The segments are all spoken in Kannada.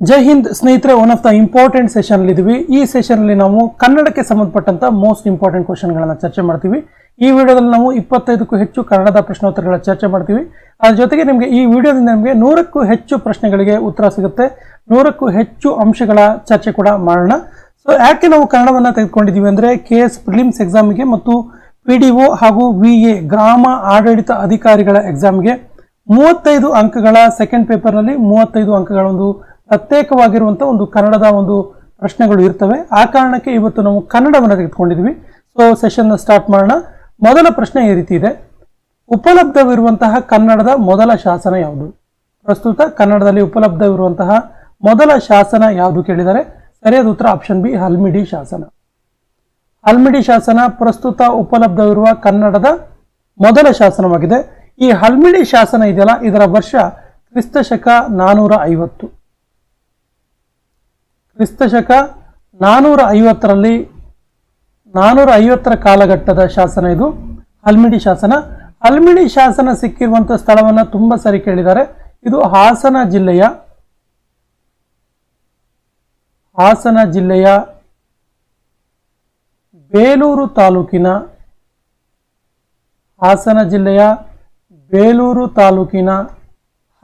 ಜೈ ಹಿಂದ್ ಸ್ನೇಹಿತರೆ one of the important session ಇದೀವಿ. ಈ ಸೆಷನ್ ಅಲ್ಲಿ ನಾವು ಕನ್ನಡಕ್ಕೆ ಸಂಬಂಧಪಟ್ಟಂತ ಮೋಸ್ಟ್ ಇಂಪಾರ್ಟೆಂಟ್ ಕ್ವಶನ್ ಗಳನ್ನ ಚರ್ಚೆ ಮಾಡ್ತೀವಿ. ಈ ವಿಡಿಯೋದಲ್ಲಿ ನಾವು ಇಪ್ಪತ್ತೈದಕ್ಕೂ ಹೆಚ್ಚು ಕನ್ನಡದ ಪ್ರಶ್ನೋತ್ತರಗಳ ಚರ್ಚೆ ಮಾಡ್ತೀವಿ. ಅದ್ರ ಜೊತೆಗೆ ನಿಮಗೆ ಈ ವಿಡಿಯೋದಿಂದ ನಿಮಗೆ ನೂರಕ್ಕೂ ಹೆಚ್ಚು ಪ್ರಶ್ನೆಗಳಿಗೆ ಉತ್ತರ ಸಿಗುತ್ತೆ. ನೂರಕ್ಕೂ ಹೆಚ್ಚು ಅಂಶಗಳ ಚರ್ಚೆ ಕೂಡ ಮಾಡೋಣ. ಸೊ ಯಾಕೆ ನಾವು ಕನ್ನಡವನ್ನು ತೆಗೆದುಕೊಂಡಿದ್ದೀವಿ ಅಂದ್ರೆ ಕೆ ಎಸ್ ಪ್ರಿಲಿಮ್ಸ್ ಎಕ್ಸಾಮ್ಗೆ ಮತ್ತು ಪಿ ಡಿ ಒ ಹಾಗೂ ವಿ ಎ ಗ್ರಾಮ ಆಡಳಿತ ಅಧಿಕಾರಿಗಳ ಎಕ್ಸಾಮ್ಗೆ ಮೂವತ್ತೈದು ಅಂಕಗಳ ಸೆಕೆಂಡ್ ಪೇಪರ್ನಲ್ಲಿ ಮೂವತ್ತೈದು ಅಂಕಗಳ ಒಂದು ಪ್ರತ್ಯೇಕವಾಗಿರುವಂಥ ಒಂದು ಕನ್ನಡದ ಒಂದು ಪ್ರಶ್ನೆಗಳು ಇರ್ತವೆ. ಆ ಕಾರಣಕ್ಕೆ ಇವತ್ತು ನಾವು ಕನ್ನಡವನ್ನು ತೆಗೆದುಕೊಂಡಿದ್ವಿ. ಸೊ ಸೆಷನ್ ಸ್ಟಾರ್ಟ್ ಮಾಡೋಣ. ಮೊದಲ ಪ್ರಶ್ನೆ ಈ ರೀತಿ ಇದೆ. ಉಪಲಬ್ಧವಿರುವಂತಹ ಕನ್ನಡದ ಮೊದಲ ಶಾಸನ ಯಾವುದು? ಪ್ರಸ್ತುತ ಕನ್ನಡದಲ್ಲಿ ಉಪಲಬ್ಧವಿರುವಂತಹ ಮೊದಲ ಶಾಸನ ಯಾವುದು ಕೇಳಿದರೆ, ಸರಿಯಾದ ಉತ್ತರ ಆಪ್ಷನ್ ಬಿ ಹಲ್ಮಿಡಿ ಶಾಸನ. ಹಲ್ಮಿಡಿ ಶಾಸನ ಪ್ರಸ್ತುತ ಉಪಲಬ್ಧವಿರುವ ಕನ್ನಡದ ಮೊದಲ ಶಾಸನವಾಗಿದೆ. ಈ ಹಲ್ಮಿಡಿ ಶಾಸನ ಇದೆಯಲ್ಲ, ಇದರ ವರ್ಷ ಕ್ರಿಸ್ತ ಶಕ ನಾನೂರ ಐವತ್ತು. ಕ್ರಿಸ್ತ ಶಕ ನಾನೂರ ಐವತ್ತರಲ್ಲಿ ನಾನೂರ ಐವತ್ತರ ಕಾಲಘಟ್ಟದ ಶಾಸನ ಇದು ಹಲ್ಮಿಡಿ ಶಾಸನ. ಅಲ್ಮಿಡಿ ಶಾಸನ ಸಿಕ್ಕಿರುವಂಥ ಸ್ಥಳವನ್ನು ತುಂಬ ಸರಿ ಕೇಳಿದ್ದಾರೆ. ಇದು ಹಾಸನ ಜಿಲ್ಲೆಯ ಹಾಸನ ಜಿಲ್ಲೆಯ ಬೇಲೂರು ತಾಲೂಕಿನ, ಹಾಸನ ಜಿಲ್ಲೆಯ ಬೇಲೂರು ತಾಲೂಕಿನ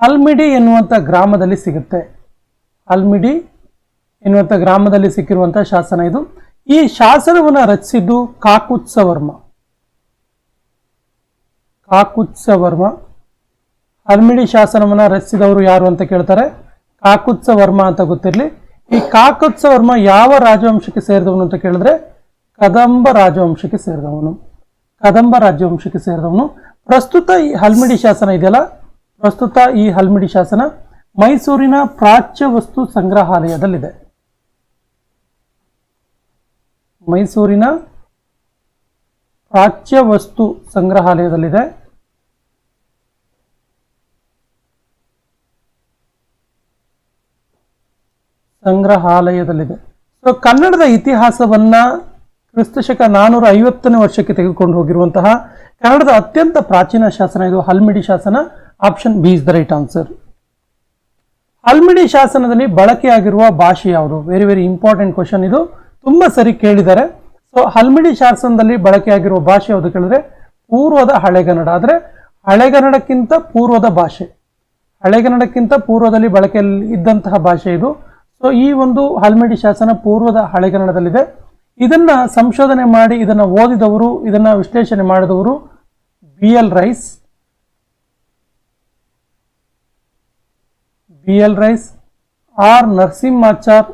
ಹಲ್ಮಿಡಿ ಎನ್ನುವಂಥ ಗ್ರಾಮದಲ್ಲಿ ಸಿಗುತ್ತೆ. ಹಲ್ಮಿಡಿ ಎನ್ನುವಂಥ ಗ್ರಾಮದಲ್ಲಿ ಸಿಕ್ಕಿರುವಂಥ ಶಾಸನ ಇದು. ಈ ಶಾಸನವನ್ನು ರಚಿಸಿದ್ದು ಕಾಕುತ್ಸವರ್ಮ. ಕಾಕುತ್ಸವರ್ಮ. ಹಲ್ಮಿಡಿ ಶಾಸನವನ್ನು ರಚಿಸಿದವರು ಯಾರು ಅಂತ ಕೇಳ್ತಾರೆ? ಕಾಕುತ್ಸವರ್ಮ ಅಂತ ಗೊತ್ತಿರಲಿ. ಈ ಕಾಕುತ್ಸವರ್ಮ ಯಾವ ರಾಜವಂಶಕ್ಕೆ ಸೇರಿದವನು ಅಂತ ಕೇಳಿದ್ರೆ ಕದಂಬ ರಾಜವಂಶಕ್ಕೆ ಸೇರಿದವನು. ಕದಂಬ ರಾಜವಂಶಕ್ಕೆ ಸೇರಿದವನು. ಪ್ರಸ್ತುತ ಈ ಹಲ್ಮಿಡಿ ಶಾಸನ ಇದೆಯಲ್ಲ? ಪ್ರಸ್ತುತ ಈ ಹಲ್ಮಿಡಿ ಶಾಸನ ಮೈಸೂರಿನ ಪ್ರಾಚ್ಯ ವಸ್ತು ಸಂಗ್ರಹಾಲಯದಲ್ಲಿದೆ. ಮೈಸೂರಿನ ಪ್ರಾಚ್ಯ ವಸ್ತು ಸಂಗ್ರಹಾಲಯದಲ್ಲಿದೆ. ಸಂಗ್ರಹಾಲಯದಲ್ಲಿದೆ. ಸೊ ಕನ್ನಡದ ಇತಿಹಾಸವನ್ನ ಕ್ರಿಸ್ತಶಕ ನಾನೂರ ಐವತ್ತನೇ ವರ್ಷಕ್ಕೆ ತೆಗೆದುಕೊಂಡು ಹೋಗಿರುವಂತಹ ಕನ್ನಡದ ಅತ್ಯಂತ ಪ್ರಾಚೀನ ಶಾಸನ ಇದು ಹಲ್ಮಿಡಿ ಶಾಸನ option B is the right answer Halmidi ಶಾಸನದಲ್ಲಿ ಬಳಕೆಯಾಗಿರುವ ಭಾಷೆ ಯಾವುದು? ವೆರಿ ವೆರಿ ಇಂಪಾರ್ಟೆಂಟ್ ಕ್ವಶನ್ ಇದು. ತುಂಬಾ ಸರಿ ಕೇಳಿದ್ದಾರೆ. ಸೊ ಹಲ್ಮಿಡಿ ಶಾಸನದಲ್ಲಿ ಬಳಕೆಯಾಗಿರುವ ಭಾಷೆ ಯಾವುದು ಕೇಳಿದ್ರೆ? ಪೂರ್ವದ ಹಳೆಗನ್ನಡ. ಆದರೆ, ಹಳೆಗನ್ನಡಕ್ಕಿಂತ ಪೂರ್ವದ ಭಾಷೆ. ಹಳೆಗನ್ನಡಕ್ಕಿಂತ ಪೂರ್ವದಲ್ಲಿ ಬಳಕೆಯಲ್ಲಿ ಇದ್ದಂತಹ ಭಾಷೆ ಇದು. ಸೊ ಈ ಒಂದು ಹಲ್ಮಿಡಿ ಶಾಸನ ಪೂರ್ವದ ಹಳೆಗನ್ನಡದಲ್ಲಿದೆ. ಇದನ್ನ ಸಂಶೋಧನೆ ಮಾಡಿ, ಇದನ್ನ ಓದಿದವರು, ಇದನ್ನ ವಿಶ್ಲೇಷಣೆ ಮಾಡಿದವರು B L Rice. B L Rice, R Narasimhachar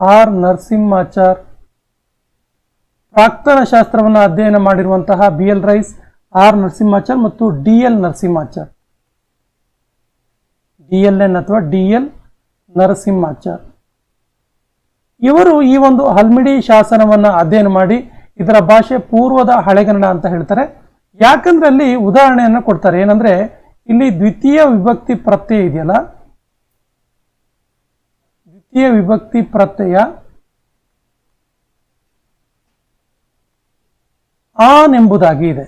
R Narasimhachar. ಪ್ರಾಕ್ತನ ಶಾಸ್ತ್ರವನ್ನು ಅಧ್ಯಯನ ಮಾಡಿರುವಂತಹ B L Rice, R Narasimhachar ಮತ್ತು D L Narasimhachar. D L N ಅಥವಾ ಡಿ ಎಲ್ ನರಸಿಂಹಾಚಾರ್. ಇವರು ಈ ಒಂದು ಹಲ್ಮಿಡಿ ಶಾಸನವನ್ನು ಅಧ್ಯಯನ ಮಾಡಿ ಇದರ ಭಾಷೆ ಪೂರ್ವದ ಹಳೆಗನ್ನಡ ಅಂತ ಹೇಳ್ತಾರೆ. ಯಾಕಂದ್ರೆ ಅಲ್ಲಿ ಉದಾಹರಣೆಯನ್ನು ಕೊಡ್ತಾರೆ. ಏನಂದ್ರೆ, ಇಲ್ಲಿ ದ್ವಿತೀಯ ವಿಭಕ್ತಿ ಪ್ರತ್ಯಯ ಇದೆಯಲ್ಲ ದ್ವಿತೀಯ ವಿಭಕ್ತಿ ಪ್ರತ್ಯಯ. ಆನ್ ಎಂಬುದಾಗಿ ಇದೆ.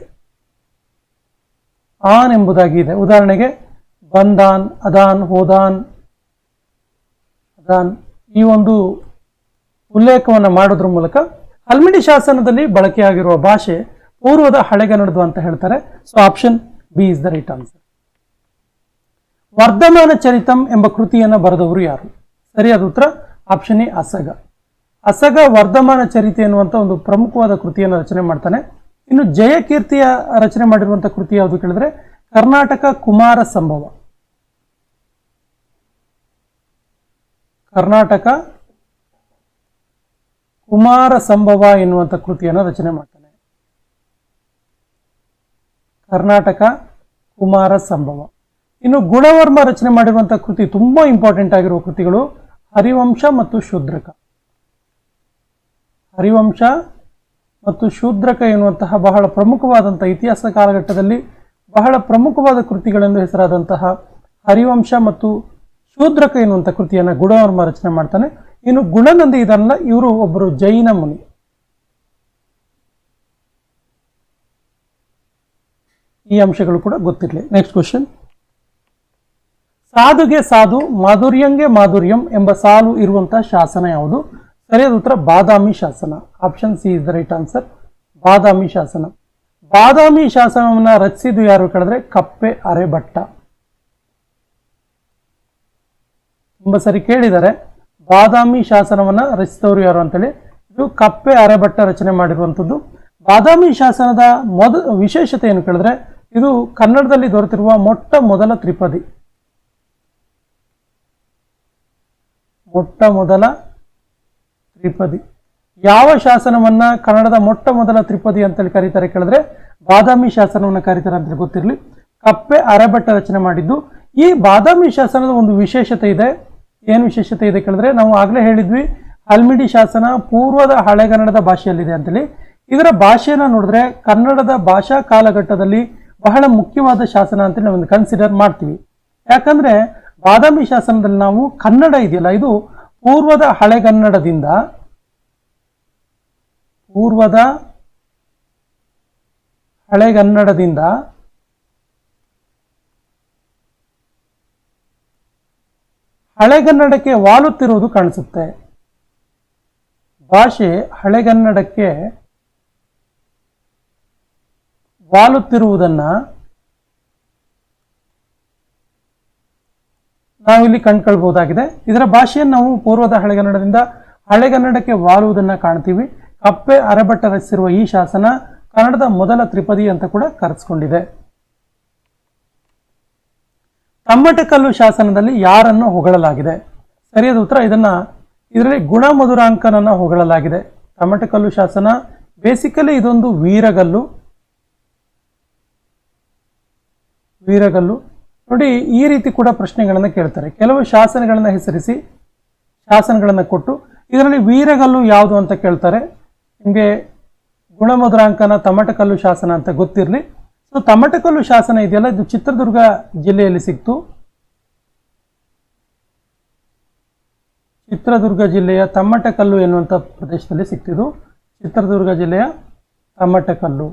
ಆನ್ ಎಂಬುದಾಗಿ ಇದೆ. ಉದಾಹರಣೆಗೆ, ಬಂದಾನ್, ಅದಾನ್, ಹೋದಾನ್. ಅದಾನ್. ಈ ಒಂದು ಉಲ್ಲೇಖವನ್ನು ಮಾಡೋದ್ರ ಮೂಲಕ ಹಲ್ಮಿಡಿ ಶಾಸನದಲ್ಲಿ ಬಳಕೆಯಾಗಿರುವ ಭಾಷೆ ಪೂರ್ವದ ಹಳೆಗನ್ನಡದು ಅಂತ ಹೇಳ್ತಾರೆ. So option B is the right answer Vardhamana Charitam ಎಂಬ ಕೃತಿಯನ್ನು ಬರೆದವರು ಯಾರು? ಸರಿಯಾದ ಉತ್ತರ ಆಪ್ಷನ್ ಎ, ಅಸಗ. ಅಸಗ ವರ್ಧಮಾನ ಚರಿತೆ ಎನ್ನುವಂಥ ಒಂದು ಪ್ರಮುಖವಾದ ಕೃತಿಯನ್ನು ರಚನೆ ಮಾಡ್ತಾನೆ. ಇನ್ನು ಜಯಕೀರ್ತಿಯ ರಚನೆ ಮಾಡಿರುವಂಥ ಕೃತಿ ಯಾವುದು ಕೇಳಿದ್ರೆ, ಕರ್ನಾಟಕ ಕುಮಾರ ಸಂಭವ. ಕರ್ನಾಟಕ ಕುಮಾರ ಸಂಭವ ಎನ್ನುವಂಥ ಕೃತಿಯನ್ನು ರಚನೆ ಮಾಡ್ತಾನೆ. ಕರ್ನಾಟಕ ಕುಮಾರ ಸಂಭವ. ಇನ್ನು ಗುಣವರ್ಮ ರಚನೆ ಮಾಡಿರುವಂಥ ಕೃತಿ ತುಂಬಾ ಇಂಪಾರ್ಟೆಂಟ್ ಆಗಿರುವ ಕೃತಿಗಳು ಹರಿವಂಶ ಮತ್ತು ಶೂದ್ರಕ. ಹರಿವಂಶ ಮತ್ತು ಶೂದ್ರಕ ಎನ್ನುವಂತಹ ಬಹಳ ಪ್ರಮುಖವಾದಂತಹ ಇತಿಹಾಸ ಕಾಲಘಟ್ಟದಲ್ಲಿ ಬಹಳ ಪ್ರಮುಖವಾದ ಕೃತಿಗಳೆಂದು ಹೆಸರಾದಂತಹ ಹರಿವಂಶ ಮತ್ತು ಶೂದ್ರಕ ಎನ್ನುವಂಥ ಕೃತಿಯನ್ನು ಗುಣವರ್ಮ ರಚನೆ ಮಾಡ್ತಾನೆ. ಇನ್ನು ಗುಣನಂದಿ ಇದನ್ನ ಇವರು ಒಬ್ಬರು ಜೈನ ಮುನಿ. ಈ ಅಂಶಗಳು ಕೂಡ ಗೊತ್ತಿರಲಿ. ನೆಕ್ಸ್ಟ್ ಕ್ವಶನ್ ಸಾಧುಗೆ ಸಾಧು, ಮಾಧುರ್ಯಂಗೆ ಮಾಧುರ್ಯಂ ಎಂಬ ಸಾಲು ಇರುವಂತಹ ಶಾಸನ ಯಾವುದು? ಸರಿಯಾದ ಉತ್ತರ, ಬಾದಾಮಿ ಶಾಸನ. Option C is the right answer Badami ಶಾಸನ. ಬಾದಾಮಿ ಶಾಸನವನ್ನು ರಚಿಸಿದ್ದು ಯಾರು ಕೇಳಿದ್ರೆ, ಕಪ್ಪೆ ಅರೆಭಟ್ಟ. ತುಂಬಾ ಸರಿ ಕೇಳಿದ್ದಾರೆ. ಬಾದಾಮಿ ಶಾಸನವನ್ನು ರಚಿಸಿದವರು ಯಾರು ಅಂತೇಳಿ? ಇದು ಕಪ್ಪೆ ಅರೆಭಟ್ಟ ರಚನೆ ಮಾಡಿರುವಂಥದ್ದು ಬಾದಾಮಿ ಶಾಸನದ ಮೊದ ವಿಶೇಷತೆ ಏನು ಕೇಳಿದ್ರೆ, ಇದು ಕನ್ನಡದಲ್ಲಿ ದೊರೆತಿರುವ ಮೊಟ್ಟ ಮೊದಲ ತ್ರಿಪದಿ. ಮೊಟ್ಟ ಮೊದಲ ತ್ರಿಪದಿ. ಯಾವ ಶಾಸನವನ್ನ ಕನ್ನಡದ ಮೊಟ್ಟ ಮೊದಲ ತ್ರಿಪದಿ ಅಂತೇಳಿ ಕರೀತಾರೆ ಕೇಳಿದ್ರೆ, ಬಾದಾಮಿ ಶಾಸನವನ್ನ ಕರೀತಾರೆ ಅಂತೇಳಿ ಗೊತ್ತಿರಲಿ. ಕಪ್ಪೆ ಅರೆಬಟ್ಟ ರಚನೆ ಮಾಡಿದ್ದು. ಈ ಬಾದಾಮಿ ಶಾಸನದ ಒಂದು ವಿಶೇಷತೆ ಇದೆ. ಏನು ವಿಶೇಷತೆ ಇದೆ ಕೇಳಿದ್ರೆ, ನಾವು ಆಗ್ಲೇ ಹೇಳಿದ್ವಿ ಹಲ್ಮಿಡಿ ಶಾಸನ ಪೂರ್ವದ ಹಳೆಗನ್ನಡದ ಭಾಷೆಯಲ್ಲಿದೆ ಅಂತೇಳಿ. ಇದರ ಭಾಷೆಯನ್ನು ನೋಡಿದ್ರೆ ಕನ್ನಡದ ಭಾಷಾ ಕಾಲಘಟ್ಟದಲ್ಲಿ ಬಹಳ ಮುಖ್ಯವಾದ ಶಾಸನ ಅಂತೇಳಿ ನಾವೊಂದು ಕನ್ಸಿಡರ್ ಮಾಡ್ತೀವಿ. ಯಾಕಂದ್ರೆ ಬಾದಾಮಿ ಶಾಸನದಲ್ಲಿ ನಾವು ಕನ್ನಡ ಇದೆಯಲ್ಲ, ಇದು ಪೂರ್ವದ ಹಳೆಗನ್ನಡದಿಂದ ಪೂರ್ವದ ಹಳೆಗನ್ನಡದಿಂದ ಹಳೆಗನ್ನಡಕ್ಕೆ ವಾಲುತ್ತಿರುವುದು ಕಾಣಿಸುತ್ತೆ. ಭಾಷೆ ಹಳೆಗನ್ನಡಕ್ಕೆ ವಾಲುತ್ತಿರುವುದನ್ನ ನಾವಿಲ್ಲಿ ಕಂಡುಕೊಳ್ಬಹುದಾಗಿದೆ. ಇದರ ಭಾಷೆಯನ್ನು ನಾವು ಪೂರ್ವದ ಹಳೆಗನ್ನಡದಿಂದ ಹಳೆಗನ್ನಡಕ್ಕೆ ವಾಲುವುದನ್ನು ಕಾಣ್ತೀವಿ. ಕಪ್ಪೆ ಅರೆಬಟ್ಟ ರಚಿಸಿರುವ ಈ ಶಾಸನ ಕನ್ನಡದ ಮೊದಲ ತ್ರಿಪದಿ ಅಂತ ಕೂಡ ಕರೆಸ್ಕೊಂಡಿದೆ. ತಮ್ಮಟಕಲ್ಲು ಶಾಸನದಲ್ಲಿ ಯಾರನ್ನು ಹೊಗಳಲಾಗಿದೆ? ಸರಿಯಾದ ಉತ್ತರ ಇದನ್ನ ಇದರಲ್ಲಿ ಗುಣಮಧುರಾಂಕನನ್ನ ಹೊಗಳಲಾಗಿದೆ. ತಮ್ಮಟಕಲ್ಲು ಶಾಸನ ಬೇಸಿಕಲಿ ಇದೊಂದು ವೀರಗಲ್ಲು. ವೀರಗಲ್ಲು. ನೋಡಿ, ಈ ರೀತಿ ಕೂಡ ಪ್ರಶ್ನೆಗಳನ್ನು ಕೇಳ್ತಾರೆ. ಕೆಲವು ಶಾಸನಗಳನ್ನು ಹೆಸರಿಸಿ, ಶಾಸನಗಳನ್ನು ಕೊಟ್ಟು, ಇದರಲ್ಲಿ ವೀರಗಲ್ಲು ಯಾವುದು ಅಂತ ಕೇಳ್ತಾರೆ. ನಿಮಗೆ ಗುಣಮುದ್ರಾಂಕನ ತಮಟಕಲ್ಲು ಶಾಸನ ಅಂತ ಗೊತ್ತಿರಲಿ. ಸೊ ತಮಟಕಲ್ಲು ಶಾಸನ ಇದೆಯಲ್ಲ, ಇದು ಚಿತ್ರದುರ್ಗ ಜಿಲ್ಲೆಯಲ್ಲಿ ಸಿಕ್ತು. ಚಿತ್ರದುರ್ಗ ಜಿಲ್ಲೆಯ ತಮ್ಮಟಕಲ್ಲು ಎನ್ನುವಂಥ ಪ್ರದೇಶದಲ್ಲಿ ಸಿಕ್ತಿದ್ದು. ಚಿತ್ರದುರ್ಗ ಜಿಲ್ಲೆಯ ತಮ್ಮಟಕಲ್ಲು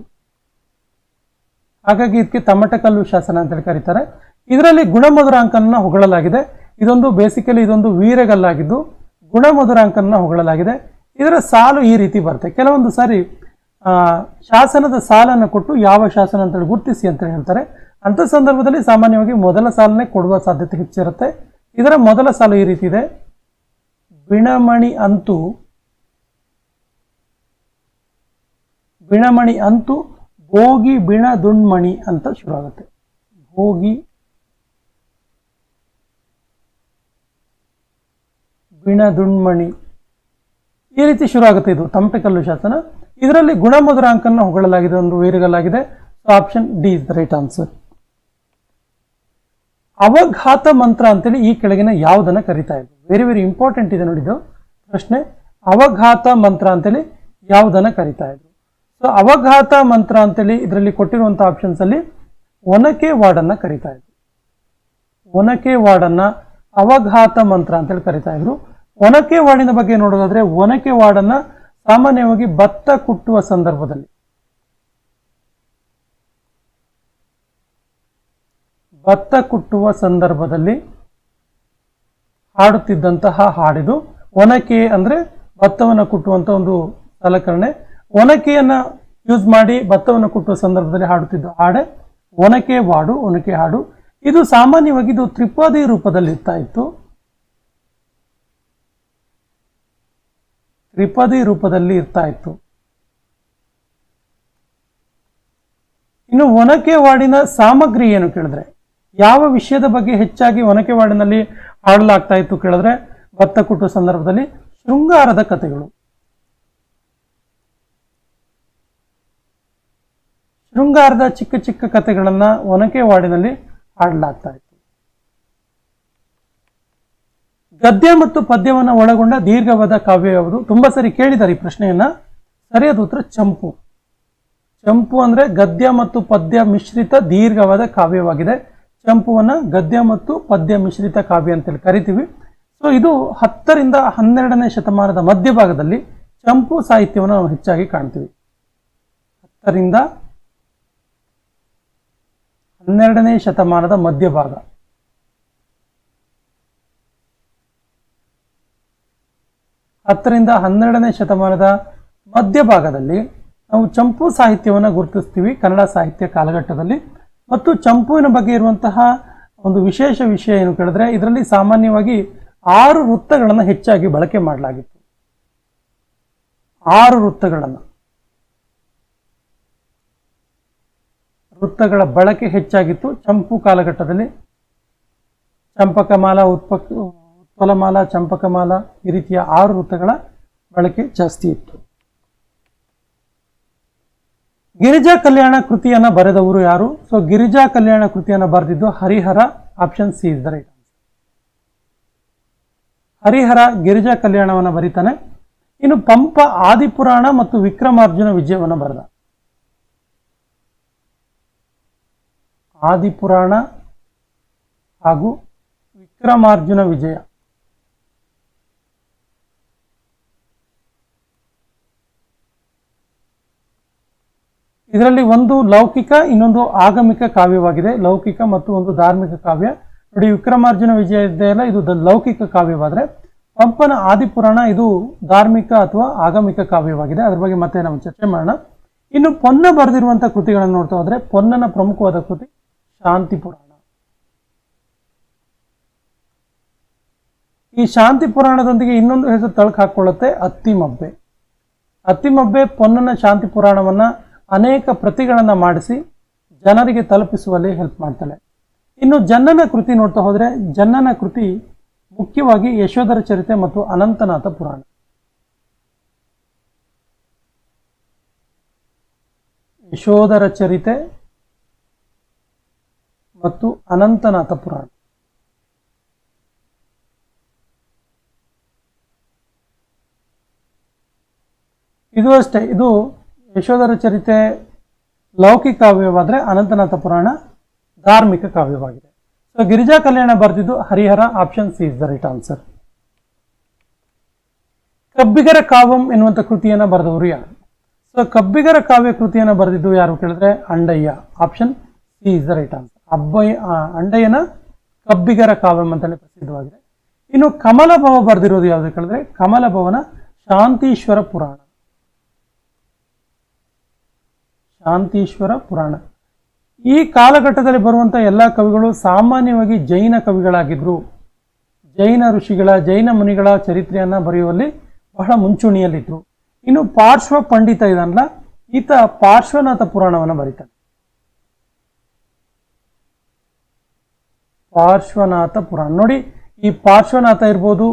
ಹಾಗಾಗಿ ಇದಕ್ಕೆ ತಮ್ಮಟಕಲ್ಲು ಶಾಸನ ಅಂತೇಳಿ ಕರೀತಾರೆ. ಇದರಲ್ಲಿ ಗುಣಮಧುರಾಂಕನ ಹೊಗಳಲಾಗಿದೆ. ಇದೊಂದು ಬೇಸಿಕಲಿ ಇದೊಂದು ವೀರಗಲ್ಲಾಗಿದ್ದು ಗುಣಮಧುರಾಂಕನ ಹೊಗಳಲಾಗಿದೆ. ಇದರ ಸಾಲು ಈ ರೀತಿ ಬರುತ್ತೆ. ಕೆಲವೊಂದು ಸಾರಿ ಶಾಸನದ ಸಾಲನ್ನು ಕೊಟ್ಟು ಯಾವ ಶಾಸನ ಅಂತೇಳಿ ಗುರುತಿಸಿ ಅಂತ ಹೇಳ್ತಾರೆ. ಅಂಥ ಸಂದರ್ಭದಲ್ಲಿ ಸಾಮಾನ್ಯವಾಗಿ ಮೊದಲ ಸಾಲನ್ನೇ ಕೊಡುವ ಸಾಧ್ಯತೆ ಹೆಚ್ಚಿರುತ್ತೆ ಇದರ ಮೊದಲ ಸಾಲು ಈ ರೀತಿ ಇದೆ. ಬಿಣಮಣಿ ಅಂತು ಬಿಣಮಣಿ ಅಂತು ಭೋಗಿ ಬಿಣ ದುಣ್ಮಣಿ ಅಂತ ಶುರುವಾಗುತ್ತೆ ಭೋಗಿ ಬಿಣ ದುಣ್ಮಣಿ ಈ ರೀತಿ ಶುರು ಆಗುತ್ತೆ ಇದು ತಮಟೆಕಲ್ಲು ಶಾಸನ. ಇದರಲ್ಲಿ ಗುಣಮಧುರಾಂಕನ ಹೊಗಳಲಾಗಿದೆ, ಒಂದು ವೀರಗಲಾಗಿದೆ option D is the right answer ಅವಘಾತ ಮಂತ್ರ ಅಂತೇಳಿ ಈ ಕೆಳಗಿನ ಯಾವುದನ್ನ ಕರಿತಾ ಇದೆ ವೆರಿ ವೆರಿ ಇಂಪಾರ್ಟೆಂಟ್ ಇದೆ ನೋಡಿದ್ದು ಪ್ರಶ್ನೆ, ಅವಘಾತ ಮಂತ್ರ ಅಂತೇಳಿ ಯಾವುದನ್ನ ಕರಿತಾ ಇದ್ರು? ಸೊ ಅವಘಾತ ಮಂತ್ರ ಅಂತೇಳಿ ಇದರಲ್ಲಿ ಕೊಟ್ಟಿರುವಂತ ಆಪ್ಷನ್ಸ್ ಅಲ್ಲಿ ಒನಕೆ ವಾರ್ಡನ್ನ ಕರಿತಾ ಇದ್ರು. ಒನಕೆ ವಾರ್ಡನ್ನ ಅವಘಾತ ಮಂತ್ರ ಅಂತೇಳಿ ಕರಿತಾ ಇದ್ರು. ಒನಕೆ ವಾಡಿನ ಬಗ್ಗೆ ನೋಡೋದಾದ್ರೆ ಒನಕೆ ವಾಡನ್ನ ಸಾಮಾನ್ಯವಾಗಿ ಭತ್ತ ಕುಟ್ಟುವ ಸಂದರ್ಭದಲ್ಲಿ. ಭತ್ತ ಕುಟ್ಟುವ ಸಂದರ್ಭದಲ್ಲಿ ಹಾಡುತ್ತಿದ್ದಂತಹ ಹಾಡಿದು ಒನಕೆ ಅಂದ್ರೆ ಭತ್ತವನ್ನು ಕುಟ್ಟುವಂತ ಒಂದು ಸಲಕರಣೆ. ಒನಕೆಯನ್ನ ಯೂಸ್ ಮಾಡಿ ಭತ್ತವನ್ನು ಕುಟ್ಟುವ ಸಂದರ್ಭದಲ್ಲಿ ಹಾಡುತ್ತಿದ್ದ ಹಾಡೆ ಒನಕೆ ವಾಡು, ಒನಕೆ ಹಾಡು. ಇದು ಸಾಮಾನ್ಯವಾಗಿ ಇದು ತ್ರಿಪದಿ ರೂಪದಲ್ಲಿ ಇರ್ತಾ ಇತ್ತು. ತ್ರಿಪದಿ ರೂಪದಲ್ಲಿ ಇರ್ತಾ ಇತ್ತು. ಇನ್ನು ಒನಕೆ ವಾಡಿನ ಸಾಮಗ್ರಿ ಏನು ಕೇಳಿದ್ರೆ? ಯಾವ ವಿಷಯದ ಬಗ್ಗೆ ಹೆಚ್ಚಾಗಿ ಒನಕೆ ವಾಡಿನಲ್ಲಿ ಹಾಡಲಾಗ್ತಾ ಇತ್ತು ಕೇಳಿದ್ರೆ? ಭತ್ತ ಕುಟ್ಟುವ ಸಂದರ್ಭದಲ್ಲಿ ಶೃಂಗಾರದ ಕಥೆಗಳು. ಶೃಂಗಾರದ ಚಿಕ್ಕ ಚಿಕ್ಕ ಕಥೆಗಳನ್ನು ಒನಕೆ ವಾಡಿನಲ್ಲಿ ಹಾಡಲಾಗ್ತಾ ಇತ್ತು. ಗದ್ಯ ಮತ್ತು ಪದ್ಯವನ್ನ ಒಳಗೊಂಡ ದೀರ್ಘವಾದ ಕಾವ್ಯ ಯಾವುದು? ತುಂಬಾ ಸರಿ ಕೇಳಿದ್ದಾರೆ ಈ ಪ್ರಶ್ನೆಯನ್ನ. ಸರಿಯಾದ ಉತ್ತರ ಚಂಪು. ಚಂಪು ಅಂದ್ರೆ ಗದ್ಯ ಮತ್ತು ಪದ್ಯ ಮಿಶ್ರಿತ ದೀರ್ಘವಾದ ಕಾವ್ಯವಾಗಿದೆ. ಚಂಪುವನ್ನ ಗದ್ಯ ಮತ್ತು ಪದ್ಯ ಮಿಶ್ರಿತ ಕಾವ್ಯ ಅಂತೇಳಿ ಕರಿತೀವಿ. ಸೊ ಇದು ಹತ್ತರಿಂದ ಹನ್ನೆರಡನೇ ಶತಮಾನದ ಮಧ್ಯಭಾಗದಲ್ಲಿ ಚಂಪು ಸಾಹಿತ್ಯವನ್ನು ನಾವು ಹೆಚ್ಚಾಗಿ ಕಾಣ್ತೀವಿ. ಹತ್ತರಿಂದ ಹನ್ನೆರಡನೇ ಶತಮಾನದ ಮಧ್ಯಭಾಗ. ಹತ್ತರಿಂದ ಹನ್ನೆರಡನೇ ಶತಮಾನದ ಮಧ್ಯಭಾಗದಲ್ಲಿ ನಾವು ಚಂಪು ಸಾಹಿತ್ಯವನ್ನು ಗುರುತಿಸ್ತೀವಿ, ಕನ್ನಡ ಸಾಹಿತ್ಯ ಕಾಲಘಟ್ಟದಲ್ಲಿ. ಮತ್ತು ಚಂಪುವಿನ ಬಗ್ಗೆ ಇರುವಂತಹ ಒಂದು ವಿಶೇಷ ವಿಷಯ ಏನು ಕೇಳಿದ್ರೆ, ಇದರಲ್ಲಿ ಸಾಮಾನ್ಯವಾಗಿ ಆರು ವೃತ್ತಗಳನ್ನು ಹೆಚ್ಚಾಗಿ ಬಳಕೆ ಮಾಡಲಾಗಿತ್ತು. ಆರು ವೃತ್ತಗಳನ್ನು. ವೃತ್ತಗಳ ಬಳಕೆ ಹೆಚ್ಚಾಗಿತ್ತು ಚಂಪು ಕಾಲಘಟ್ಟದಲ್ಲಿ. ಚಂಪಕಮಾಲ, ಉತ್ಪಕ್ ಉತ್ಪಲಮಾಲ ಚಂಪಕಮಾಲ ಈ ರೀತಿಯ ಆರು ವೃತ್ತಗಳ ಬಳಕೆ ಜಾಸ್ತಿ ಇತ್ತು. ಗಿರಿಜಾ ಕಲ್ಯಾಣ ಕೃತಿಯನ್ನು ಬರೆದವರು ಯಾರು? ಸೊ ಗಿರಿಜಾ ಕಲ್ಯಾಣ ಕೃತಿಯನ್ನು ಬರೆದಿದ್ದು Harihara option C right Harihara Girija ಕಲ್ಯಾಣವನ್ನು ಬರೀತಾನೆ. ಇನ್ನು ಪಂಪ ಆದಿಪುರಾಣ ಮತ್ತು ವಿಕ್ರಮಾರ್ಜುನ ವಿಜಯವನ್ನು ಬರೆದ. ಆದಿಪುರಾಣ ಹಾಗೂ ವಿಕ್ರಮಾರ್ಜುನ ವಿಜಯ. ಇದರಲ್ಲಿ ಒಂದು ಲೌಕಿಕ, ಇನ್ನೊಂದು ಆಗಮಿಕ ಕಾವ್ಯವಾಗಿದೆ. ಲೌಕಿಕ ಮತ್ತು ಒಂದು ಧಾರ್ಮಿಕ ಕಾವ್ಯ. ನೋಡಿ, ವಿಕ್ರಮಾರ್ಜುನ ವಿಜಯ ಇದೆಯಲ್ಲ ಇದು ಲೌಕಿಕ ಕಾವ್ಯವಾದರೆ, ಪಂಪನ ಆದಿಪುರಾಣ ಇದು ಧಾರ್ಮಿಕ ಅಥವಾ ಆಗಮಿಕ ಕಾವ್ಯವಾಗಿದೆ. ಅದ್ರ ಬಗ್ಗೆ ಮತ್ತೆ ನಾವು ಚರ್ಚೆ ಮಾಡೋಣ. ಇನ್ನು ಪೊನ್ನ ಬರೆದಿರುವಂತಹ ಕೃತಿಗಳನ್ನು ನೋಡ್ತಾ ಹೋದ್ರೆ, ಪೊನ್ನನ ಪ್ರಮುಖವಾದ ಕೃತಿ ಶಾಂತಿ ಪುರಾಣ ಈ ಶಾಂತಿ ಪುರಾಣದೊಂದಿಗೆ ಇನ್ನೊಂದು ಹೆಸರು ತಳಕ ಹಾಕೊಳ್ಳುತ್ತೆ ಅತ್ತಿಮಬ್ಬೆ. ಅತ್ತಿಮಬ್ಬೆ ಪೊನ್ನನ ಶಾಂತಿ ಪುರಾಣವನ್ನ ಅನೇಕ ಪ್ರತಿಗಳನ್ನು ಮಾಡಿಸಿ ಜನರಿಗೆ ತಲುಪಿಸುವಲ್ಲಿ ಹೆಲ್ಪ್ ಮಾಡ್ತಾಳೆ ಇನ್ನು ಜನ್ನನ ಕೃತಿ ನೋಡ್ತಾ ಹೋದ್ರೆ, ಜನ್ನನ ಕೃತಿ ಮುಖ್ಯವಾಗಿ ಯಶೋಧರ ಚರಿತೆ ಮತ್ತು ಅನಂತನಾಥ ಪುರಾಣ. ಯಶೋಧರ ಚರಿತೆ ಮತ್ತು ಅನಂತನಾಥ ಪುರಾಣ. ಇದು ಅಷ್ಟೇ. ಇದು ಯಶೋಧರ ಚರಿತೆ ಲೌಕಿಕ ಕಾವ್ಯವಾದರೆ ಅನಂತನಾಥ ಪುರಾಣ ಧಾರ್ಮಿಕ ಕಾವ್ಯವಾಗಿದೆ. ಸೊ ಗಿರಿಜಾ ಕಲ್ಯಾಣ ಬರೆದಿದ್ದು Harihara option C is the right answer Kabbigara Kavyam ಎನ್ನುವಂಥ ಕೃತಿಯನ್ನು ಬರೆದವರು ಯಾರು? ಸೊ ಕಬ್ಬಿಗರ ಕಾವ್ಯ ಕೃತಿಯನ್ನು ಬರೆದಿದ್ದು ಯಾರು ಕೇಳಿದ್ರೆ Andayya option C is the right answer Abbayya ಅಂಡಯ್ಯನ Kabbigara Kavyam ಅಂತಲೇ ಪ್ರಸಿದ್ಧವಾಗಿದೆ. ಇನ್ನು ಕಮಲಭವ ಬರೆದಿರೋದು ಯಾವುದು ಕೇಳಿದ್ರೆ ಕಮಲಭವನ ಶಾಂತೀಶ್ವರ ಪುರಾಣ. ಶಾಂತೀಶ್ವರ ಪುರಾಣ. ಈ ಕಾಲಘಟ್ಟದಲ್ಲಿ ಬರುವಂಥ ಎಲ್ಲ ಕವಿಗಳು ಸಾಮಾನ್ಯವಾಗಿ ಜೈನ ಕವಿಗಳಾಗಿದ್ದರು ಜೈನ ಋಷಿಗಳ, ಜೈನ ಮುನಿಗಳ ಚರಿತ್ರೆಯನ್ನು ಬರೆಯುವಲ್ಲಿ ಬಹಳ ಮುಂಚೂಣಿಯಲ್ಲಿದ್ದರು ಇನ್ನು ಪಾರ್ಶ್ವ ಪಂಡಿತ ಇದನ್ನಲ್ಲ ಈತ ಪಾರ್ಶ್ವನಾಥ ಪುರಾಣವನ್ನು ಬರೀತಾನೆ. ಪಾರ್ಶ್ವನಾಥ ಪುರಾಣ. ನೋಡಿ, ಈ ಪಾರ್ಶ್ವನಾಥ ಇರ್ಬೋದು,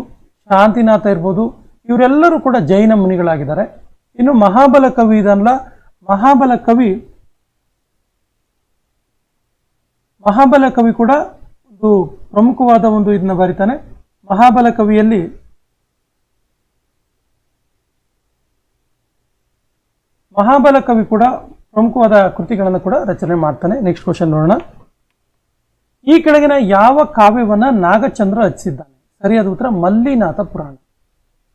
ಶಾಂತಿನಾಥ ಇರ್ಬೋದು, ಇವರೆಲ್ಲರೂ ಕೂಡ ಜೈನ ಮುನಿಗಳಾಗಿದ್ದಾರೆ. ಇನ್ನು ಮಹಾಬಲ ಕವಿ ಇದನ್ನಲ್ಲ ಮಹಾಬಲ ಕವಿ ಮಹಾಬಲ ಕವಿ ಕೂಡ ಒಂದು ಪ್ರಮುಖವಾದ ಒಂದು ಇದನ್ನ ಬರೀತಾನೆ. ಮಹಾಬಲ ಕವಿಯಲ್ಲಿ ಮಹಾಬಲ ಕವಿ ಕೂಡ ಪ್ರಮುಖವಾದ ಕೃತಿಗಳನ್ನು ಕೂಡ ರಚನೆ ಮಾಡ್ತಾನೆ. ನೆಕ್ಸ್ಟ್ ಕ್ವಶನ್ ನೋಡೋಣ. ಈ ಕೆಳಗಿನ ಯಾವ ಕಾವ್ಯವನ್ನ ನಾಗಚಂದ್ರ ರಚಿಸಿದ್ದಾನೆ? ಸರಿಯಾದ ಉತ್ತರ ಮಲ್ಲಿನಾಥ ಪುರಾಣ.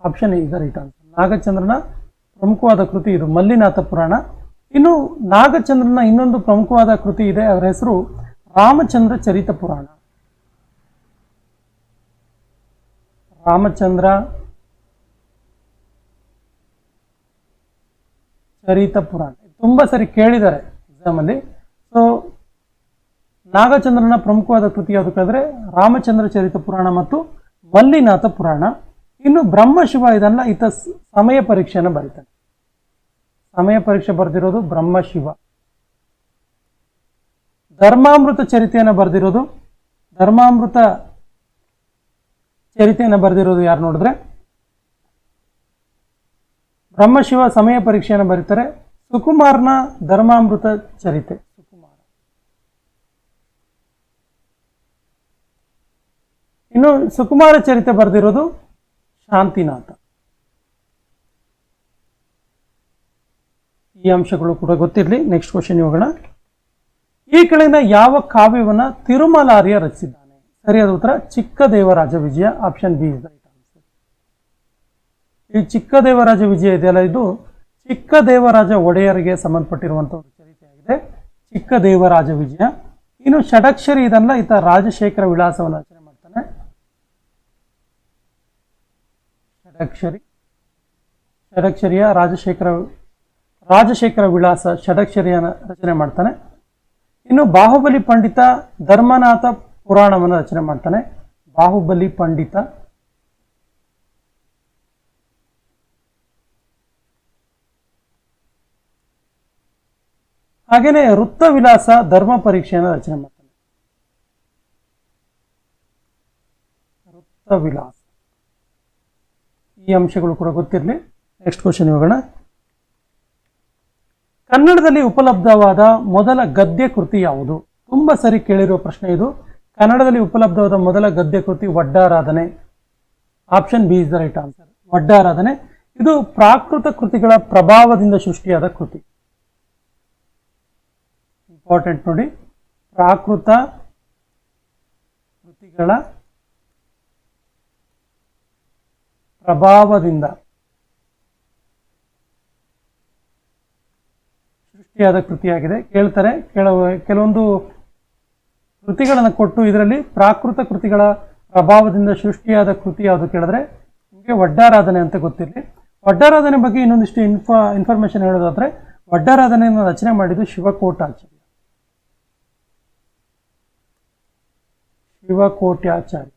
ಆಪ್ಷನ್ ಈಗ ರೈಟ್ ಆನ್ಸರ್ ನಾಗಚಂದ್ರನ ಪ್ರಮುಖವಾದ ಕೃತಿ ಇದು, ಮಲ್ಲಿನಾಥ ಪುರಾಣ. ಇನ್ನು ನಾಗಚಂದ್ರನ ಇನ್ನೊಂದು ಪ್ರಮುಖವಾದ ಕೃತಿ ಇದೆ, ಅದರ ಹೆಸರು ರಾಮಚಂದ್ರ ಚರಿತ ಪುರಾಣ. ರಾಮಚಂದ್ರ ಚರಿತ ಪುರಾಣ. ತುಂಬಾ ಸರಿ ಕೇಳಿದ್ದಾರೆ ಎಕ್ಸಾಮ್ ಅಲ್ಲಿ. ಸೊ ನಾಗಚಂದ್ರನ ಪ್ರಮುಖವಾದ ಕೃತಿ ಯಾವುದು ಕೇಳಿದ್ರೆ, ರಾಮಚಂದ್ರ ಚರಿತ ಪುರಾಣ ಮತ್ತು ಮಲ್ಲಿನಾಥ ಪುರಾಣ. ಇನ್ನು ಬ್ರಹ್ಮಶಿವ ಇದನ್ನ ಈತ ಸಮಯ ಪರೀಕ್ಷೆಯನ್ನು ಬರೀತಾನೆ. ಸಮಯ ಪರೀಕ್ಷೆ ಬರೆದಿರೋದು ಬ್ರಹ್ಮಶಿವ. ಧರ್ಮಾಮೃತ ಚರಿತೆಯನ್ನು ಬರೆದಿರೋದು, ಧರ್ಮಾಮೃತ ಚರಿತೆಯನ್ನು ಬರೆದಿರೋದು ಯಾರು ನೋಡಿದ್ರೆ? ಬ್ರಹ್ಮಶಿವ ಸಮಯ ಪರೀಕ್ಷೆಯನ್ನು ಬರೀತಾರೆ, ಸುಕುಮಾರ್ನ ಧರ್ಮಾಮೃತ ಚರಿತೆ. ಸುಕುಮಾರ. ಇನ್ನು ಸುಕುಮಾರ ಚರಿತೆ ಬರೆದಿರೋದು ಶಾಂತಿನಾಥ. ಈ ಅಂಶಗಳು ಕೂಡ ಗೊತ್ತಿರಲಿ. ನೆಕ್ಸ್ಟ್ ಕ್ವಶನ್ ಹೋಗೋಣ ಈ ಕೆಳಗಿನ ಯಾವ ಕಾವ್ಯವನ್ನ ತಿರುಮಲಾರ್ಯ ರಚಿಸಿದ್ದಾನೆ? ಸರಿಯಾದ ಉತ್ತರ, Chikkadevaraja Vijaya option B is ಈ ಚಿಕ್ಕದೇವರಾಜ ವಿಜಯ ಇದೆಯಲ್ಲ ಇದು? ಚಿಕ್ಕದೇವರಾಜ ಒಡೆಯರಿಗೆ ಸಂಬಂಧಪಟ್ಟಿರುವಂತಹ ಚರಿತೆಯಾಗಿದೆ ಚಿಕ್ಕದೇವರಾಜ ವಿಜಯ. ಇನ್ನು ಷಡಕ್ಷರಿ ಇದನ್ನ ಈತ ರಾಜಶೇಖರ ವಿಳಾಸವನ್ನು ರಚನೆ ಮಾಡ್ತಾನೆ. ಷಡಕ್ಷರಿ. ಷಡಕ್ಷರಿಯ ರಾಜಶೇಖರ ರಾಜಶೇಖರ ವಿಳಾಸ ಷಡಕ್ಷರಿಯನ ರಚನೆ ಮಾಡ್ತಾನೆ. ಇನ್ನು ಬಾಹುಬಲಿ ಪಂಡಿತ ಧರ್ಮನಾಥ ಪುರಾಣವನ್ನು ರಚನೆ ಮಾಡ್ತಾನೆ. ಬಾಹುಬಲಿ ಪಂಡಿತ. ಹಾಗೇನೆ ವೃತ್ತ ವಿಲಾಸ ಧರ್ಮ ಪರೀಕ್ಷೆಯನ್ನು ರಚನೆ ಮಾಡ್ತಾನೆ. ವೃತ್ತ ವಿಲಾಸ ಈ ಅಂಶಗಳು ಕೂಡ ಗೊತ್ತಿರಲಿ. ನೆಕ್ಸ್ಟ್ ಕ್ವಶನ್ ಹೋಗೋಣ. ಕನ್ನಡದಲ್ಲಿ ಉಪಲಬ್ಧವಾದ ಮೊದಲ ಗದ್ಯ ಕೃತಿ ಯಾವುದು? ತುಂಬಾ ಸರಿ ಕೇಳಿರುವ ಪ್ರಶ್ನೆ ಇದು. ಕನ್ನಡದಲ್ಲಿ ಉಪಲಬ್ಧವಾದ ಮೊದಲ ಗದ್ಯ ಕೃತಿ Vaddaradhane. Option B is the right answer Vaddaradhane. ಇದು ಪ್ರಾಕೃತ ಕೃತಿಗಳ ಪ್ರಭಾವದಿಂದ ಸೃಷ್ಟಿಯಾದ ಕೃತಿ. ಇಂಪಾರ್ಟೆಂಟ್ ನೋಡಿ. ಪ್ರಾಕೃತ ಕೃತಿಗಳ ಪ್ರಭಾವದಿಂದ. ಸೃಷ್ಟಿಯಾದ ಕೃತಿಯಾಗಿದೆ. ಕೇಳ್ತಾರೆ ಕೆಲವು ಕೆಲವೊಂದು ಕೃತಿಗಳನ್ನು ಕೊಟ್ಟು ಇದರಲ್ಲಿ ಪ್ರಾಕೃತ ಕೃತಿಗಳ ಪ್ರಭಾವದಿಂದ ಸೃಷ್ಟಿಯಾದ ಕೃತಿ ಯಾವುದು ಕೇಳಿದ್ರೆ, ನಿಮಗೆ ವಡ್ಡಾರಾಧನೆ ಅಂತ ಗೊತ್ತಿರಲಿ. ವಡ್ಡಾರಾಧನೆ ಬಗ್ಗೆ ಇನ್ನೊಂದಿಷ್ಟು ಇನ್ಫಾ ಇನ್ಫಾರ್ಮೇಶನ್ ಹೇಳೋದಾದ್ರೆ, ವಡ್ಡಾರಾಧನೆಯನ್ನು ರಚನೆ ಮಾಡಿದ್ದು ಶಿವಕೋಟಾಚಾರ್ಯ ಶಿವಕೋಟ್ಯಾಚಾರ್ಯ.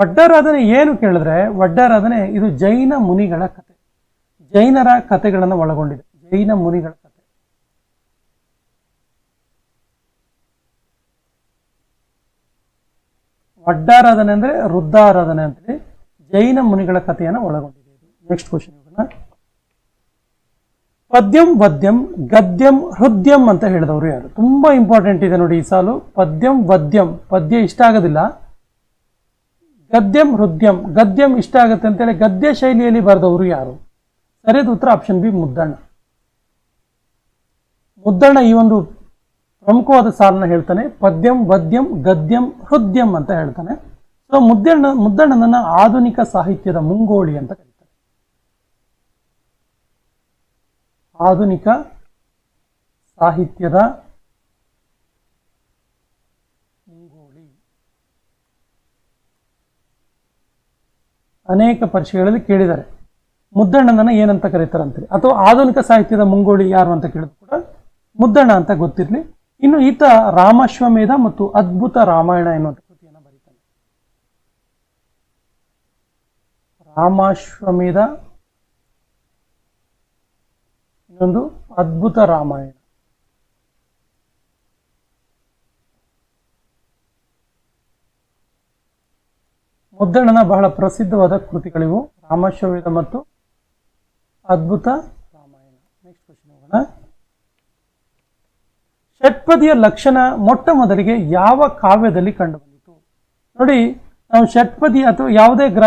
ವಡ್ಡಾರಾಧನೆ ಏನು ಕೇಳಿದ್ರೆ, ವಡ್ಡಾರಾಧನೆ ಇದು ಜೈನ ಮುನಿಗಳ ಕಥೆ ಜೈನರ ಕಥೆಗಳನ್ನು ಒಳಗೊಂಡಿದೆ. ಜೈನ ಮುನಿಗಳ ಕಥೆ. ವಡ್ಡಾರಾಧನೆ ಅಂದ್ರೆ ವೃದ್ಧಾರಾಧನೆ ಅಂತೇಳಿ ಜೈನ ಮುನಿಗಳ ಕಥೆಯನ್ನು ಒಳಗೊಂಡಿದೆ ನೆಕ್ಸ್ಟ್ ಕ್ವಶನ್ ಪದ್ಯಂ ವದ್ಯಂ ಗದ್ಯಂ ಹೃದ್ಯಂ ಅಂತ ಹೇಳಿದವರು ಯಾರು? ತುಂಬಾ ಇಂಪಾರ್ಟೆಂಟ್ ಇದೆ ನೋಡಿ ಈ ಸಾಲು. ಪದ್ಯಂ ವದ್ಯಂ. ಪದ್ಯ ಇಷ್ಟ ಆಗೋದಿಲ್ಲ. ಗದ್ಯಂ ಹೃದ್ಯಂ. ಗದ್ಯಂ ಇಷ್ಟ ಆಗುತ್ತೆ ಅಂತೇಳಿ ಗದ್ಯ ಶೈಲಿಯಲ್ಲಿ ಬರೆದವರು ಯಾರು? ಸರಿಯಾದ ಉತ್ತರ ಆಪ್ಷನ್ ಬಿ ಮುದ್ದಣ್ಣ. ಮುದ್ದಣ್ಣ ಈ ಒಂದು ಪ್ರಮುಖವಾದ ಸಾಲನ್ನ ಹೇಳ್ತಾನೆ. ಪದ್ಯಂ, ವದ್ಯಂ, ಗದ್ಯಂ, ಹೃದ್ಯಂ ಅಂತ ಹೇಳ್ತಾನೆ. ಸೊ ಮುದ್ದಣ್ಣ, ಮುದ್ದಣ್ಣನನ್ನ ಆಧುನಿಕ ಸಾಹಿತ್ಯದ ಮುಂಗೋಳಿ ಅಂತ ಕರೀತಾರೆ. ಆಧುನಿಕ ಸಾಹಿತ್ಯದ ಮುಂಗೋಳಿ. ಅನೇಕ ಪರೀಕ್ಷೆಗಳಲ್ಲಿ ಕೇಳಿದ್ದಾರೆ. ಮುದ್ದಣ್ಣನನ್ನ ಏನಂತ ಕರೀತಾರಂತೀರಿ? ಅಥವಾ ಆಧುನಿಕ ಸಾಹಿತ್ಯದ ಮುಂಗೋಳಿ ಯಾರು ಅಂತ ಕೇಳಿದ್ರು ಕೂಡ ಮುದ್ದಣ್ಣ ಅಂತ ಗೊತ್ತಿರಲಿ. ಇನ್ನು ಈತ ರಾಮಾಶ್ವಮೇಧ ಮತ್ತು ಅದ್ಭುತ ರಾಮಾಯಣ ಎನ್ನುವಂಥ ಕೃತಿಯನ್ನು ಬರೀತಾನೆ. ರಾಮಾಶ್ವಮೇಧ ಇನ್ನೊಂದು ಅದ್ಭುತ ರಾಮಾಯಣ. ಮುದ್ದಣ್ಣನ ಬಹಳ ಪ್ರಸಿದ್ಧವಾದ ಕೃತಿಗಳಿವು ರಾಮಾಶ್ವವೇದ ಮತ್ತು ಅದ್ಭುತ. ರಾಮಾಯಣ. ನೆಕ್ಸ್ಟ್ ಕ್ವಶನ್ ಹೋಗೋಣ. ಷಟ್ಪದಿಯ ಲಕ್ಷಣ ಮೊಟ್ಟ ಮೊದಲಿಗೆ ಯಾವ ಕಾವ್ಯದಲ್ಲಿ ಕಂಡುಬಂದಿತು? ನೋಡಿ ನಾವು ಷಟ್ಪದಿ ಅಥವಾ ಯಾವುದೇ ಗ್ರ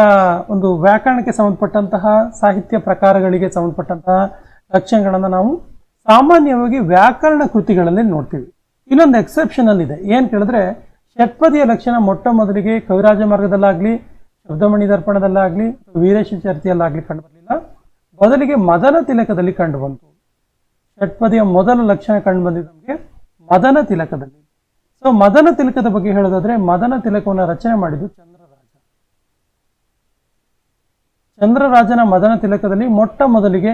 ಒಂದು ವ್ಯಾಕರಣಕ್ಕೆ ಸಂಬಂಧಪಟ್ಟಂತಹ ಸಾಹಿತ್ಯ ಪ್ರಕಾರಗಳಿಗೆ ಸಂಬಂಧಪಟ್ಟಂತಹ ಲಕ್ಷಣಗಳನ್ನು ನಾವು ಸಾಮಾನ್ಯವಾಗಿ ವ್ಯಾಕರಣ ಕೃತಿಗಳಲ್ಲಿ ನೋಡ್ತೀವಿ. ಇನ್ನೊಂದು ಎಕ್ಸೆಪ್ಷನಲ್ ಇದೆ ಏನು ಕೇಳಿದ್ರೆ ಷಟ್ಪದಿಯ ಲಕ್ಷಣ ಮೊಟ್ಟ ಮೊದಲಿಗೆ ಕವಿರಾಜ ಮಾರ್ಗದಲ್ಲಾಗಲಿ ಶಬ್ದಮಣಿ ದರ್ಪಣದಲ್ಲಾಗಲಿ ವೀರೇಶ ಚರ್ತಿಯಲ್ಲಾಗಲಿ ಕಂಡುಬರಲಿಲ್ಲ. ಬದಲಿಗೆ ಮದನ ತಿಲಕದಲ್ಲಿ ಕಂಡುಬಂತು. ಷಟ್ಪದಿಯ ಮೊದಲ ಲಕ್ಷಣ ಕಂಡು ಬಂದಿದ್ದು ನಮಗೆ ಮದನ ತಿಲಕದಲ್ಲಿ. ಸೊ ಮದನ ತಿಲಕದ ಬಗ್ಗೆ ಹೇಳೋದಾದ್ರೆ ಮದನ ತಿಲಕವನ್ನು ರಚನೆ ಮಾಡಿದ್ದು ಚಂದ್ರರಾಜ. ಚಂದ್ರರಾಜನ ಮದನ ತಿಲಕದಲ್ಲಿ ಮೊಟ್ಟ ಮೊದಲಿಗೆ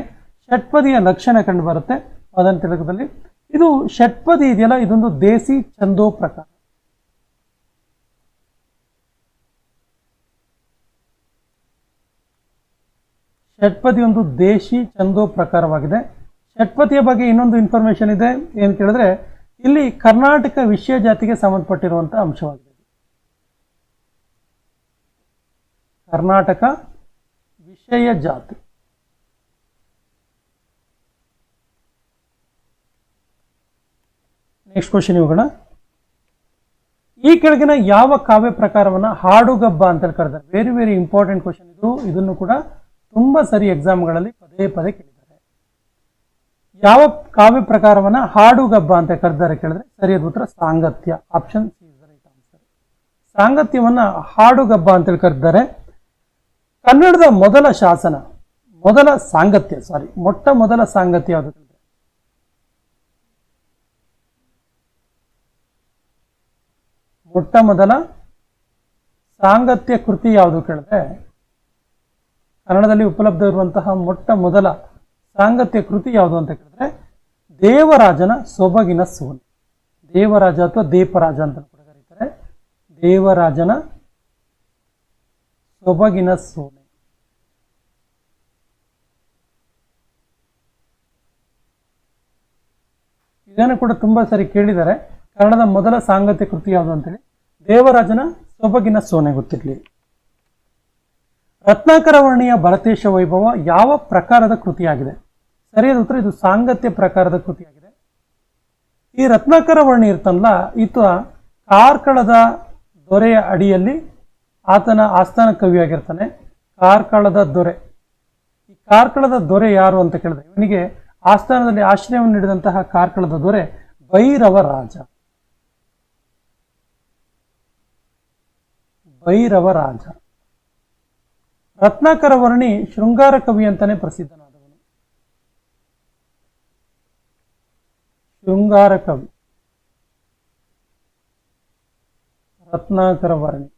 ಷಟ್ಪದಿಯ ಲಕ್ಷಣ ಕಂಡು ಬರುತ್ತೆ ಮದನ ತಿಲಕದಲ್ಲಿ. ಇದು ಷಟ್ಪದಿ ಇದೆಯಲ್ಲ, ಇದೊಂದು ದೇಸಿ ಛಂದೋ ಪ್ರಕಾರ. ಷಟ್ಪದಿ ಒಂದು ದೇಶಿ ಚಂದೋ ಪ್ರಕಾರವಾಗಿದೆ. ಷಟ್ಪದಿಯ ಬಗ್ಗೆ ಇನ್ನೊಂದು ಇನ್ಫಾರ್ಮೇಷನ್ ಇದೆ. ಏನು ಕೇಳಿದ್ರೆ, ಇಲ್ಲಿ ಕರ್ನಾಟಕ ವಿಷಯ ಜಾತಿಗೆ ಸಂಬಂಧಪಟ್ಟಿರುವಂಥ ಅಂಶವಾಗಿದೆ. ಕರ್ನಾಟಕ ವಿಷಯ ಜಾತಿ. ನೆಕ್ಸ್ಟ್ ಕ್ವಶನ್ ಇವುಗಳ. ಈ ಕೆಳಗಿನ ಯಾವ ಕಾವ್ಯ ಪ್ರಕಾರವನ್ನ ಹಾಡುಗಬ್ಬ ಅಂತ ಕರೆದಾರೆ ವೆರಿ ವೆರಿ ಇಂಪಾರ್ಟೆಂಟ್ ಕ್ವಶನ್ ಇದು. ಇದನ್ನು ಕೂಡ ತುಂಬಾ ಸರಿ ಎಕ್ಸಾಮ್ಗಳಲ್ಲಿ ಪದೇ ಪದೇ ಕೇಳಿದ್ದಾರೆ. ಯಾವ ಕಾವ್ಯ ಪ್ರಕಾರವನ್ನ ಹಾಡುಗಬ್ಬ ಅಂತ ಕರೆದಾರೆ ಕೇಳಿದ್ರೆ ಸರಿಯಾದ ಉತ್ತರ ಸಾಂಗತ್ಯ option C is right answer ಸಾಂಗತ್ಯವನ್ನ ಹಾಡುಗಬ್ಬ ಅಂತೇಳಿ ಕರೆದಿದ್ದಾರೆ. ಕನ್ನಡದ ಮೊದಲ ಶಾಸನ, ಮೊದಲ ಸಾಂಗತ್ಯ ಸಾರಿ ಮೊಟ್ಟ ಮೊದಲ ಸಾಂಗತ್ಯ ಕೇಳಿದ್ರೆ? ಮೊಟ್ಟ ಮೊದಲ ಸಾಂಗತ್ಯ ಕೃತಿ ಯಾವುದು ಕೇಳಿದ್ರೆ ಕನ್ನಡದಲ್ಲಿ ಉಪಲಬ್ಧವಿರುವಂತಹ ಮೊಟ್ಟ ಮೊದಲ ಸಾಂಗತ್ಯ ಕೃತಿ ಯಾವುದು ಅಂತ ಕೇಳಿದ್ರೆ, ದೇವರಾಜನ ಸೊಬಗಿನ ಸೋನೆ ದೇವರಾಜ ಅಥವಾ ದೇಪರಾಜ ಅಂತ ಕೂಡ ಕರೀತಾರೆ ದೇವರಾಜನ ಸೊಬಗಿನ ಸೋನೆ ಇದನ್ನು ಕೂಡ ತುಂಬಾ ಸರಿ ಕೇಳಿದ್ದಾರೆ. ಕನ್ನಡದ ಮೊದಲ ಸಾಂಗತ್ಯ ಕೃತಿ ಯಾವುದು ಅಂತೇಳಿ, ದೇವರಾಜನ ಸೊಬಗಿನ ಸೋನೆ ಗೊತ್ತಿರಲಿ. ರತ್ನಾಕರ ವರ್ಣಿಯ ಭರತೇಶ ವೈಭವ ಯಾವ ಪ್ರಕಾರದ ಕೃತಿಯಾಗಿದೆ? ಸರಿಯಾದ ಉತ್ತರ, ಇದು ಸಾಂಗತ್ಯ ಪ್ರಕಾರದ ಕೃತಿಯಾಗಿದೆ. ಈ ರತ್ನಾಕರ ವರ್ಣಿ ಇರ್ತಲ್ಲ ಈತ ಕಾರ್ಕಳದ ದೊರೆಯ ಅಡಿಯಲ್ಲಿ ಆತನ ಆಸ್ಥಾನ ಕವಿಯಾಗಿರ್ತಾನೆ. ಕಾರ್ಕಳದ ದೊರೆ. ಈ ಕಾರ್ಕಳದ ದೊರೆ ಯಾರು ಅಂತ ಕೇಳಿದ್ರೆ, ಇವನಿಗೆ ಆಸ್ಥಾನದಲ್ಲಿ ಆಶ್ರಯವನ್ನು ನೀಡಿದಂತಹ ಕಾರ್ಕಳದ ದೊರೆ ಭೈರವ ರಾಜ. ಭೈರವ ರಾಜ. ರತ್ನಾಕರ ವರ್ಣಿ ಶೃಂಗಾರ ಕವಿ ಅಂತಾನೆ ಪ್ರಸಿದ್ಧನಾದವನು. ಶೃಂಗಾರ ಕವಿ. ರತ್ನಾಕರ ವರ್ಣಿ.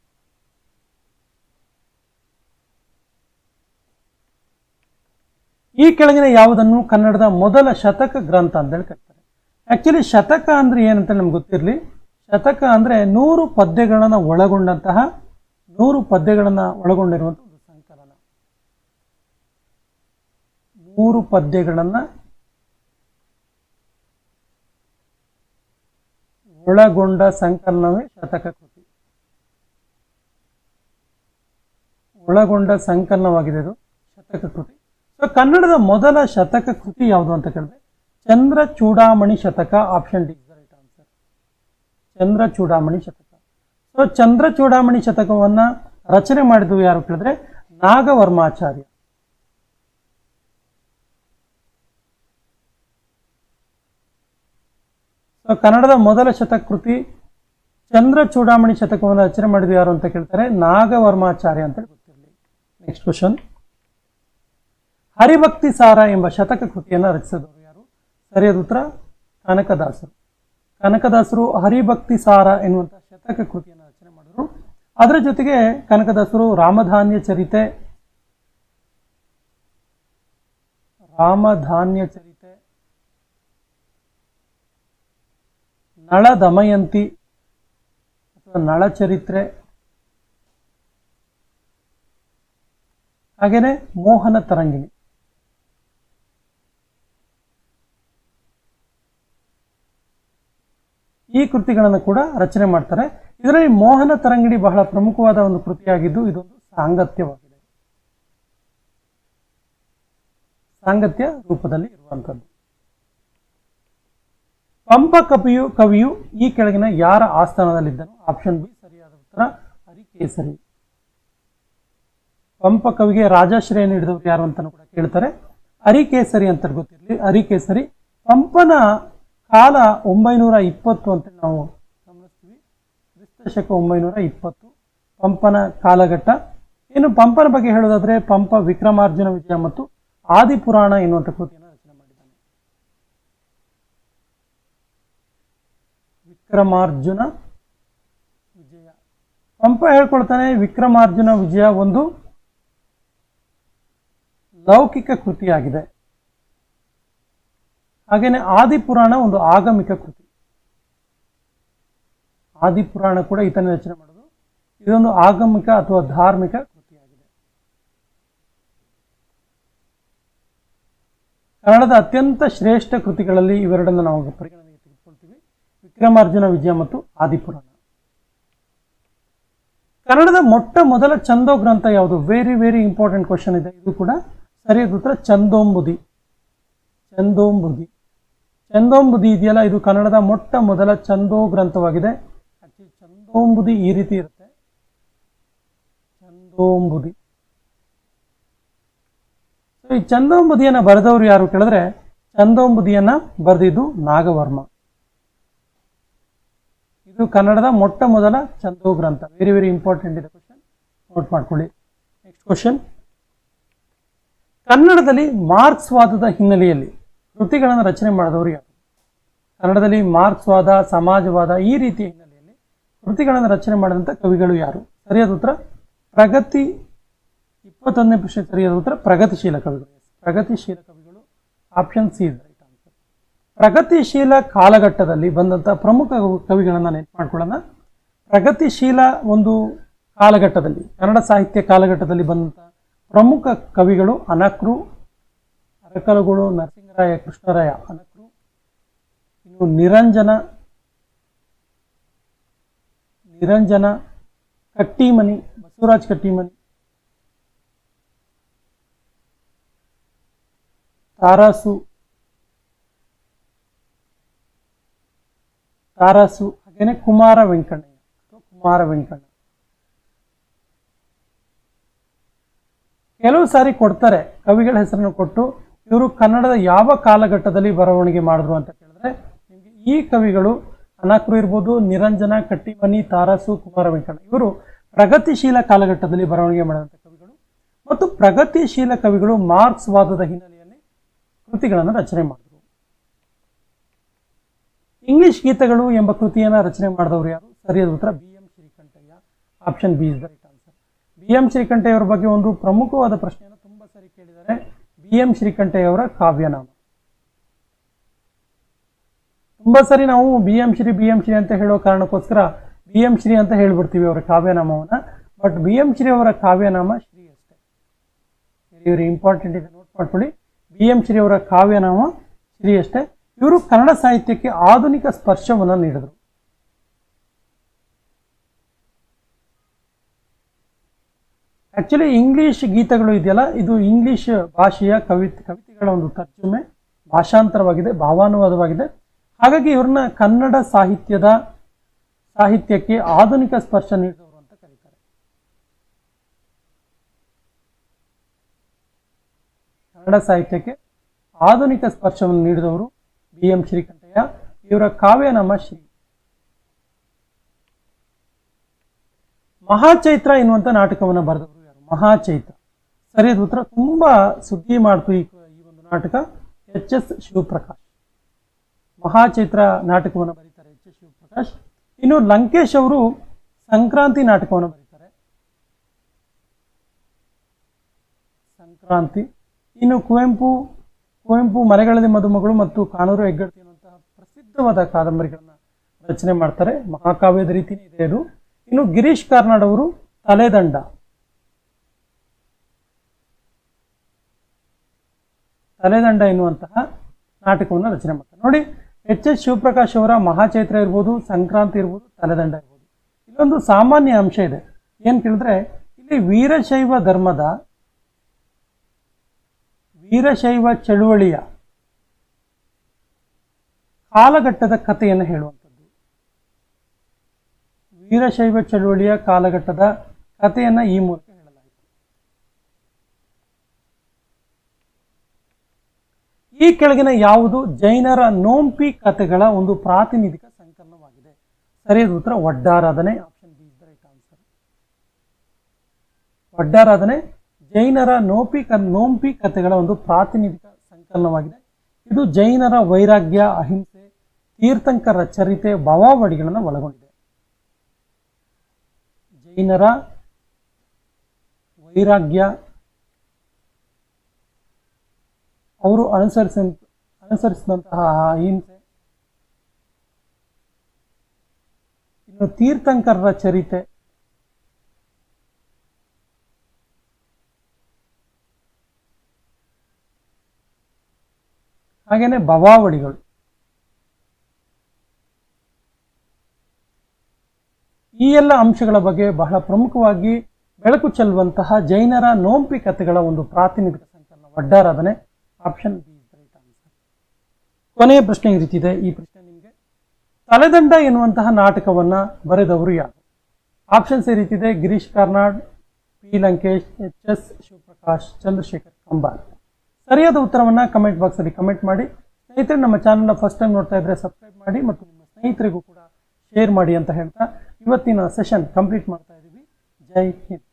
ಈ ಕೆಳಗಿನ ಯಾವುದನ್ನು ಕನ್ನಡದ ಮೊದಲ ಶತಕ ಗ್ರಂಥ ಅಂತೇಳಿ ಕರೀತಾರೆ. ಆಕ್ಚುಲಿ ಶತಕ ಅಂದ್ರೆ ಏನಂತ ನಮ್ಗೆ ಗೊತ್ತಿರಲಿ. ಶತಕ ಅಂದ್ರೆ ನೂರು ಪದ್ಯಗಳನ್ನು ಒಳಗೊಂಡಂತಹ, ನೂರು ಪದ್ಯಗಳನ್ನು ಒಳಗೊಂಡಿರುವಂತಹ ಒಂದು ಸಂಕಲನ ನೂರು ಪದ್ಯಗಳನ್ನ ಒಳಗೊಂಡ ಸಂಕಲನವೇ ಶತಕ ಕೃತಿ. ಒಳಗೊಂಡ ಸಂಕಲನವಾಗಿದೆ ಅದು ಶತಕ ಕೃತಿ. ಸೊ ಕನ್ನಡದ ಮೊದಲ ಶತಕ ಕೃತಿ ಯಾವುದು ಅಂತ ಕೇಳಿದ್ರೆ Chandra Chudamani Shataka option D right answer Chandra Chudamani Shataka. So ಚಂದ್ರ ಚೂಡಾಮಣಿ ಶತಕವನ್ನ ರಚನೆ ಮಾಡಿದ್ವು ಯಾರು ಕೇಳಿದ್ರೆ ನಾಗವರ್ಮಾಚಾರ್ಯ ಸೊ ಕನ್ನಡದ ಮೊದಲ ಶತಕೃತಿ ಚಂದ್ರ ಚೂಡಾಮಣಿ ಶತಕವನ್ನು ರಚನೆ ಮಾಡಿದ್ರು ಯಾರು ಅಂತ ಕೇಳ್ತಾರೆ ನಾಗವರ್ಮಾಚಾರ್ಯ ಅಂತ ಗೊತ್ತಿರಲಿ. ನೆಕ್ಸ್ಟ್ ಕ್ವಶನ್ ಹರಿಭಕ್ತಿ ಸಾರ ಎಂಬ ಶತಕ ಕೃತಿಯನ್ನು ರಚಿಸಿದವರು ಯಾರು? ಸರಿಯಾದ ಉತ್ತರ. ಕನಕದಾಸರು. ಕನಕದಾಸರು ಹರಿಭಕ್ತಿ ಸಾರ ಎನ್ನುವಂತಹ ಶತಕ ಕೃತಿಯನ್ನು ರಚನೆ ಮಾಡಿದರು. ಅದರ ಜೊತೆಗೆ ಕನಕದಾಸರು ರಾಮಧಾನ್ಯ ಚರಿತೆ ರಾಮಧಾನ್ಯ ಚರಿತೆ ನಳ ದಮಯಂತಿ ಅಥವಾ ನಳಚರಿತ್ರೆ. ಹಾಗೆಯೇ ಮೋಹನ ತರಂಗಿಣಿ. ಈ ಕೃತಿಗಳನ್ನು ಕೂಡ ರಚನೆ ಮಾಡ್ತಾರೆ. ಇದರಲ್ಲಿ ಮೋಹನ ತರಂಗಿಣಿ ಬಹಳ ಪ್ರಮುಖವಾದ ಒಂದು ಕೃತಿಯಾಗಿದ್ದು ಇದೊಂದು ಸಾಂಗತ್ಯವಾಗಿದೆ. ಸಾಂಗತ್ಯ ರೂಪದಲ್ಲಿ ಇರುವಂಥದ್ದು ಪಂಪ ಕವಿಯು ಕವಿಯು ಈ ಕೆಳಗಿನ ಯಾರ ಆಸ್ಥಾನದಲ್ಲಿದ್ದನು ಆಪ್ಷನ್ ಬಿ ಸರಿಯಾದ ಉತ್ತರ ಹರಿಕೇಸರಿ. ಪಂಪ ಕವಿಗೆ ರಾಜಾಶ್ರಯ ನೀಡಿದವರು ಯಾರು ಅಂತ ಕೂಡ ಕೇಳ್ತಾರೆ. ಹರಿಕೇಸರಿ ಅಂತ ಗೊತ್ತಿರಲಿ. ಹರಿಕೇಸರಿ ಪಂಪನ ಕಾಲ ಒಂಬೈನೂರ ಇಪ್ಪತ್ತು ಅಂತ ನಾವು ಗಮನಿಸ್ತೀವಿ. ಕ್ರಿಸ್ತಶಕ ಒಂಬೈನೂರ ಇಪ್ಪತ್ತು. ಪಂಪನ ಕಾಲಘಟ್ಟ. ಇನ್ನು ಪಂಪನ ಬಗ್ಗೆ ಹೇಳೋದಾದ್ರೆ ಪಂಪ ವಿಕ್ರಮಾರ್ಜುನ ವಿಜಯ ಮತ್ತು ಆದಿಪುರಾಣ ಎನ್ನುವಂಥ ಕೃತಿಯನ್ನು ರಚನೆ ಮಾಡಿದ್ದಾನೆ ವಿಕ್ರಮಾರ್ಜುನ ವಿಜಯ. ಪಂಪ ಹೇಳ್ಕೊಳ್ತಾನೆ, ವಿಕ್ರಮಾರ್ಜುನ ವಿಜಯ ಒಂದು ಲೌಕಿಕ ಕೃತಿಯಾಗಿದೆ. ಹಾಗೇನೆ ಆದಿಪುರಾಣ ಒಂದು ಆಗಮಿಕ ಕೃತಿ. ಆದಿಪುರಾಣ ಕೂಡ ಈತನೇ ರಚನೆ ಮಾಡೋದು. ಇದೊಂದು ಆಗಮಿಕ ಅಥವಾ ಧಾರ್ಮಿಕ ಕೃತಿಯಾಗಿದೆ. ಕನ್ನಡದ ಅತ್ಯಂತ ಶ್ರೇಷ್ಠ ಕೃತಿಗಳಲ್ಲಿ ಇವೆರಡನ್ನು ನಾವು ತೆಗೆದುಕೊಳ್ತೀವಿ ವಿಕ್ರಮಾರ್ಜುನ ವಿಜಯ ಮತ್ತು ಆದಿಪುರಾಣ. ಕನ್ನಡದ ಮೊಟ್ಟ ಮೊದಲ ಚಂದೋ ಗ್ರಂಥ ಯಾವುದು? ವೆರಿ ವೆರಿ ಇಂಪಾರ್ಟೆಂಟ್ ಕ್ವಶನ್ ಇದೆ. ಇದು ಕೂಡ ಸರಿಯಾದ ಉತ್ತರ ಚಂದೋಂಬುದಿ ಚಂದೋಂಬುದಿ ಚಂದೋಂಬುದಿ ಇದೆಯಲ್ಲ? ಇದು ಕನ್ನಡದ ಮೊಟ್ಟ ಮೊದಲ ಚಂದೋ ಗ್ರಂಥವಾಗಿದೆ. ಚಂದೋಂಬುದಿ ಈ ರೀತಿ ಇರುತ್ತೆ. ಚಂದೋಂಬುದಿ ಈ ಚಂದೋಂಬುದಿಯನ್ನ ಬರೆದವರು ಯಾರು ಕೇಳಿದ್ರೆ ಚಂದೋಂಬುದಿಯನ್ನ ಬರೆದಿದ್ದು ನಾಗವರ್ಮ. ಇದು ಕನ್ನಡದ ಮೊಟ್ಟ ಮೊದಲ ಚಂದೋ ಗ್ರಂಥ. ವೆರಿ ವೆರಿ ಇಂಪಾರ್ಟೆಂಟ್ ಇದೆ ಕ್ವಶನ್ ನೋಟ್ ಮಾಡ್ಕೊಳ್ಳಿ. ನೆಕ್ಸ್ಟ್ ಕ್ವಶನ್ ಕನ್ನಡದಲ್ಲಿ ಮಾರ್ಕ್ಸ್ವಾದದ ಹಿನ್ನೆಲೆಯಲ್ಲಿ ಕೃತಿಗಳನ್ನು ರಚನೆ ಮಾಡಿದವರು ಯಾರು? ಕನ್ನಡದಲ್ಲಿ ಮಾರ್ಕ್ಸ್ವಾದ, ಸಮಾಜವಾದ ಈ ರೀತಿಯ ಹಿನ್ನೆಲೆಯಲ್ಲಿ ಕೃತಿಗಳನ್ನು ರಚನೆ ಮಾಡಿದಂಥ ಕವಿಗಳು ಯಾರು? ಸರಿಯಾದ ಉತ್ತರ? ಪ್ರಗತಿ ಇಪ್ಪತ್ತೊಂದನೇ ಪ್ರಶ್ನೆ ಸರಿಯಾದ ಉತ್ತರ ಪ್ರಗತಿಶೀಲ ಕವಿಗಳು. ಪ್ರಗತಿಶೀಲ ಕವಿಗಳು. ಆಪ್ಷನ್ ಸಿ ಆನ್ಸರ್ ಪ್ರಗತಿಶೀಲ ಕಾಲಘಟ್ಟದಲ್ಲಿ ಬಂದಂಥ ಪ್ರಮುಖ ಕವಿಗಳನ್ನು ನೆನಪು ಮಾಡ್ಕೊಳ್ಳೋಣ. ಪ್ರಗತಿಶೀಲ ಒಂದು ಕಾಲಘಟ್ಟದಲ್ಲಿ, ಕನ್ನಡ ಸಾಹಿತ್ಯ ಕಾಲಘಟ್ಟದಲ್ಲಿ ಬಂದಂಥ ಪ್ರಮುಖ ಕವಿಗಳು ಅನಕ್ರು ಅರಕಲುಗಳು ನರಸಿಂಹರಾಯ ಕೃಷ್ಣರಾಯ ಅನಕ್ರು, ಇನ್ನು ನಿರಂಜನ ನಿರಂಜನ, ಕಟ್ಟಿಮನಿ, ಬಸವರಾಜ್ ಕಟ್ಟಿಮನಿ, ತಾರಾಸು ತಾರಾಸು ಹಾಗೇನೆ ಕುಮಾರ ವೆಂಕಣ್ಣಯ್ಯ. ಅಥವಾ ಕುಮಾರ ವೆಂಕಣ್ಣ. ಕೆಲವು ಸಾರಿ ಕೊಡ್ತಾರೆ, ಕವಿಗಳ ಹೆಸರನ್ನು ಕೊಟ್ಟು, ಇವರು ಕನ್ನಡದ ಯಾವ ಕಾಲಘಟ್ಟದಲ್ಲಿ ಬರವಣಿಗೆ ಮಾಡಿದ್ರು ಅಂತ ಕೇಳಿದ್ರೆ, ನಿಮಗೆ ಈ ಕವಿಗಳು ಅನಾಕ್ರು ಇರ್ಬೋದು, ನಿರಂಜನ, ಕಟ್ಟಿಮನಿ, ತಾರಾಸು, ಕುಮಾರ ವೆಂಕಣ್ಣ, ಇವರು ಪ್ರಗತಿಶೀಲ ಕಾಲಘಟ್ಟದಲ್ಲಿ ಬರವಣಿಗೆ ಮಾಡಿದಂಥ ಕವಿಗಳು. ಮತ್ತು ಪ್ರಗತಿಶೀಲ ಕವಿಗಳು ಮಾರ್ಕ್ಸ್ ವಾದದ ಹಿನ್ನೆಲೆಯಲ್ಲಿ ಕೃತಿಗಳನ್ನು ರಚನೆ ಮಾಡಿದರು. ಇಂಗ್ಲಿಷ್ ಗೀತೆಗಳು ಎಂಬ ಕೃತಿಯನ್ನು ರಚನೆ ಮಾಡಿದವರು ಯಾರು? ಸರಿಯಾದ ಉತ್ತರ. B M Srikantaiah. Option B is the right answer B M Srikantaiah ಅವರ ಬಗ್ಗೆ ಒಂದು ಪ್ರಮುಖವಾದ ಪ್ರಶ್ನೆಯನ್ನು ತುಂಬಾ ಸರಿ ಕೇಳಿದ್ದಾರೆ. ಬಿ ಎಂ ಶ್ರೀಕಂಠಯ್ಯ ಅವರ ಕಾವ್ಯನಾಮ. ತುಂಬಾ ಸರಿ ನಾವು B M Shri B M Shri ಅಂತ ಹೇಳೋ ಕಾರಣಕ್ಕೋಸ್ಕರ ಬಿ ಎಂ ಶ್ರೀ ಅಂತ ಹೇಳ್ಬಿಡ್ತೀವಿ ಅವರ ಕಾವ್ಯನಾಮವನ್ನ. ಬಟ್ ಬಿ ಎಂ ಶ್ರೀ ಅವರ ಕಾವ್ಯನಾಮ ಶ್ರೀ ಅಷ್ಟೇ. ವೆರಿ ವೆರಿ ಇಂಪಾರ್ಟೆಂಟ್ ಇದೆ. ನೋಟ್ ಮಾಡ್ಕೊಳ್ಳಿ. ಬಿ ಎಂ ಶ್ರೀ ಅವರ ಕಾವ್ಯನಾಮ ಶ್ರೀ ಅಷ್ಟೇ. ಇವರು ಕನ್ನಡ ಸಾಹಿತ್ಯಕ್ಕೆ ಆಧುನಿಕ ಸ್ಪರ್ಶವನ್ನು ನೀಡಿದರು. ಆಕ್ಚುಲಿ ಇಂಗ್ಲಿಷ್ ಗೀತೆಗಳು ಇದೆಯಲ್ಲ, ಇದು ಇಂಗ್ಲಿಷ್ ಭಾಷೆಯ ಕವಿ ಕವಿತೆಗಳ ಒಂದು ತರ್ಜುಮೆ. ಭಾಷಾಂತರವಾಗಿದೆ, ಭಾವಾನುವಾದವಾಗಿದೆ. ಹಾಗಾಗಿ ಇವ್ರನ್ನ ಕನ್ನಡ ಸಾಹಿತ್ಯದ ಸಾಹಿತ್ಯಕ್ಕೆ ಆಧುನಿಕ ಸ್ಪರ್ಶ ನೀಡಿದವರು ಅಂತ ಕರೀತಾರೆ. ಕನ್ನಡ ಸಾಹಿತ್ಯಕ್ಕೆ ಆಧುನಿಕ ಸ್ಪರ್ಶವನ್ನು ನೀಡಿದವರು ಬಿ ಎಂ ಶ್ರೀಕಂಠಯ್ಯ, ಇವರ ಕಾವ್ಯ ನಮ್ಮ ಶ್ರೀ. ಮಹಾಚೈತ್ರ ಎನ್ನುವಂತ ನಾಟಕವನ್ನು ಬರೆದವರು ಯಾರು? ಮಹಾಚೈತ್ರ. ಸರಿಯಾದ ಉತ್ತರ? ತುಂಬಾ ಸುದ್ದಿ ಮಾಡ್ತು ಈ ಈ ಒಂದು ನಾಟಕ. H S Shivaprakash. ಮಹಾಚೈತ್ರ ನಾಟಕವನ್ನು ಬರೀತಾರೆ ಎಚ್ ಎಸ್ ಶಿವಪ್ರಕಾಶ್. ಇನ್ನು ಲಂಕೇಶ್ ಅವರು ಸಂಕ್ರಾಂತಿ ನಾಟಕವನ್ನು ಬರೀತಾರೆ. ಸಂಕ್ರಾಂತಿ. ಇನ್ನು ಕುವೆಂಪು ಕುವೆಂಪು ಮಲೆಗಳಲ್ಲಿ ಮದುಮಗಳು ಮತ್ತು ಕಾನೂರು ಹೆಗ್ಗಡತಿ ಅನ್ನುವಂತಹ ಪ್ರಸಿದ್ಧವಾದ ಕಾದಂಬರಿಗಳನ್ನ ರಚನೆ ಮಾಡ್ತಾರೆ. ಮಹಾಕಾವ್ಯದ ರೀತಿನೇ ಇದೆ ಅದು ಇನ್ನು ಗಿರೀಶ್ ಕಾರ್ನಾಡ್ ಅವರು ತಲೆದಂಡ ತಲೆದಂಡ ಎನ್ನುವಂತಹ ನಾಟಕವನ್ನು ರಚನೆ ಮಾಡ್ತಾರೆ. ನೋಡಿ, ಎಚ್ ಎಸ್ ಶಿವಪ್ರಕಾಶ್ ಅವರ ಮಹಾಚೈತ್ರ ಇರ್ಬೋದು, ಸಂಕ್ರಾಂತಿ ಇರ್ಬೋದು ತಲೆದಂಡ ಇರ್ಬೋದು. ಇಲ್ಲೊಂದು ಸಾಮಾನ್ಯ ಅಂಶ ಇದೆ. ಏನ್ ಕೇಳಿದ್ರೆ, ಇಲ್ಲಿ ವೀರಶೈವ ಧರ್ಮದ ವೀರಶೈವ ಚಳುವಳಿಯ ಕಾಲಘಟ್ಟದ ಕಥೆಯನ್ನು ಹೇಳುವಂಥದ್ದು. ವೀರಶೈವ ಚಳುವಳಿಯ ಕಾಲಘಟ್ಟದ ಕಥೆಯನ್ನು ಈ ಮೂಲಕ ಹೇಳಲಾಯಿತು. ಈ ಕೆಳಗಿನ ಯಾವುದು ಜೈನರ ನೋಂಪಿ ಕಥೆಗಳ ಒಂದು ಪ್ರಾತಿನಿಧಿಕ ಸಂಕಲನವಾಗಿದೆ. ಸರಿಯಾದ ಉತ್ತರ Oddaradhane option B right answer Oddaradhane ಜೈನರ ನೋಪಿ ಕ, ನೋಂಪಿ ಕಥೆಗಳ ಒಂದು ಪ್ರಾತಿನಿಧಿಕ ಸಂಕಲನವಾಗಿದೆ. ಇದು ಜೈನರ ವೈರಾಗ್ಯ, ಅಹಿಂಸೆ, ತೀರ್ಥಂಕರ ಚರಿತೆ, ಭಾವಾವಳಿಗಳನ್ನು ಒಳಗೊಂಡಿದೆ. ಜೈನರ ವೈರಾಗ್ಯ, ಅವರು ಅನುಸರಿಸ, ಅನುಸರಿಸಿದಂತಹ ಅಹಿಂಸೆ, ಇನ್ನು ತೀರ್ಥಂಕರರ ಚರಿತೆ ಹಾಗೇನೆ ಭವಾವಳಿಗಳು. ಈ ಎಲ್ಲ ಅಂಶಗಳ ಬಗ್ಗೆ ಬಹಳ ಪ್ರಮುಖವಾಗಿ ಬೆಳಕು ಚೆಲ್ಲುವಂತಹ ಜೈನರ ನೋಂಪಿ ಕಥೆಗಳ ಒಂದು ಪ್ರಾತಿನಿಧಿಕ ಸಂಕಲನ Oddaradhane option B right answer ಕೊನೆಯ ಪ್ರಶ್ನೆ ಈ ರೀತಿದೆ ಈ ಪ್ರಶ್ನೆ ನಿಮಗೆ, ತಲೆದಂಡ ಎನ್ನುವಂತಹ ನಾಟಕವನ್ನ ಬರೆದವರು ಯಾರು? ಆಪ್ಷನ್ಸ್ ಈ ರೀತಿದೆ Girish Karnad, P Lankesh, H S Shivaprakash, Chandrashekhar Kambar. ಸರಿಯಾದ ಉತ್ತರವನ್ನು ಕಮೆಂಟ್ ಬಾಕ್ಸಲ್ಲಿ ಕಮೆಂಟ್ ಮಾಡಿ. ಸ್ನೇಹಿತರೆ, ನಮ್ಮ ಚಾನಲ್ನ ಫಸ್ಟ್ ಟೈಮ್ ನೋಡ್ತಾ ಇದ್ದರೆ ಸಬ್ಸ್ಕ್ರೈಬ್ ಮಾಡಿ ಮತ್ತು ನಿಮ್ಮ ಸ್ನೇಹಿತರಿಗೂ ಕೂಡ ಶೇರ್ ಮಾಡಿ ಅಂತ ಹೇಳ್ತಾ ಇವತ್ತಿನ ಸೆಷನ್ ಕಂಪ್ಲೀಟ್ ಮಾಡ್ತಾ ಇದ್ದೀವಿ. ಜೈ ಹಿಂದ್.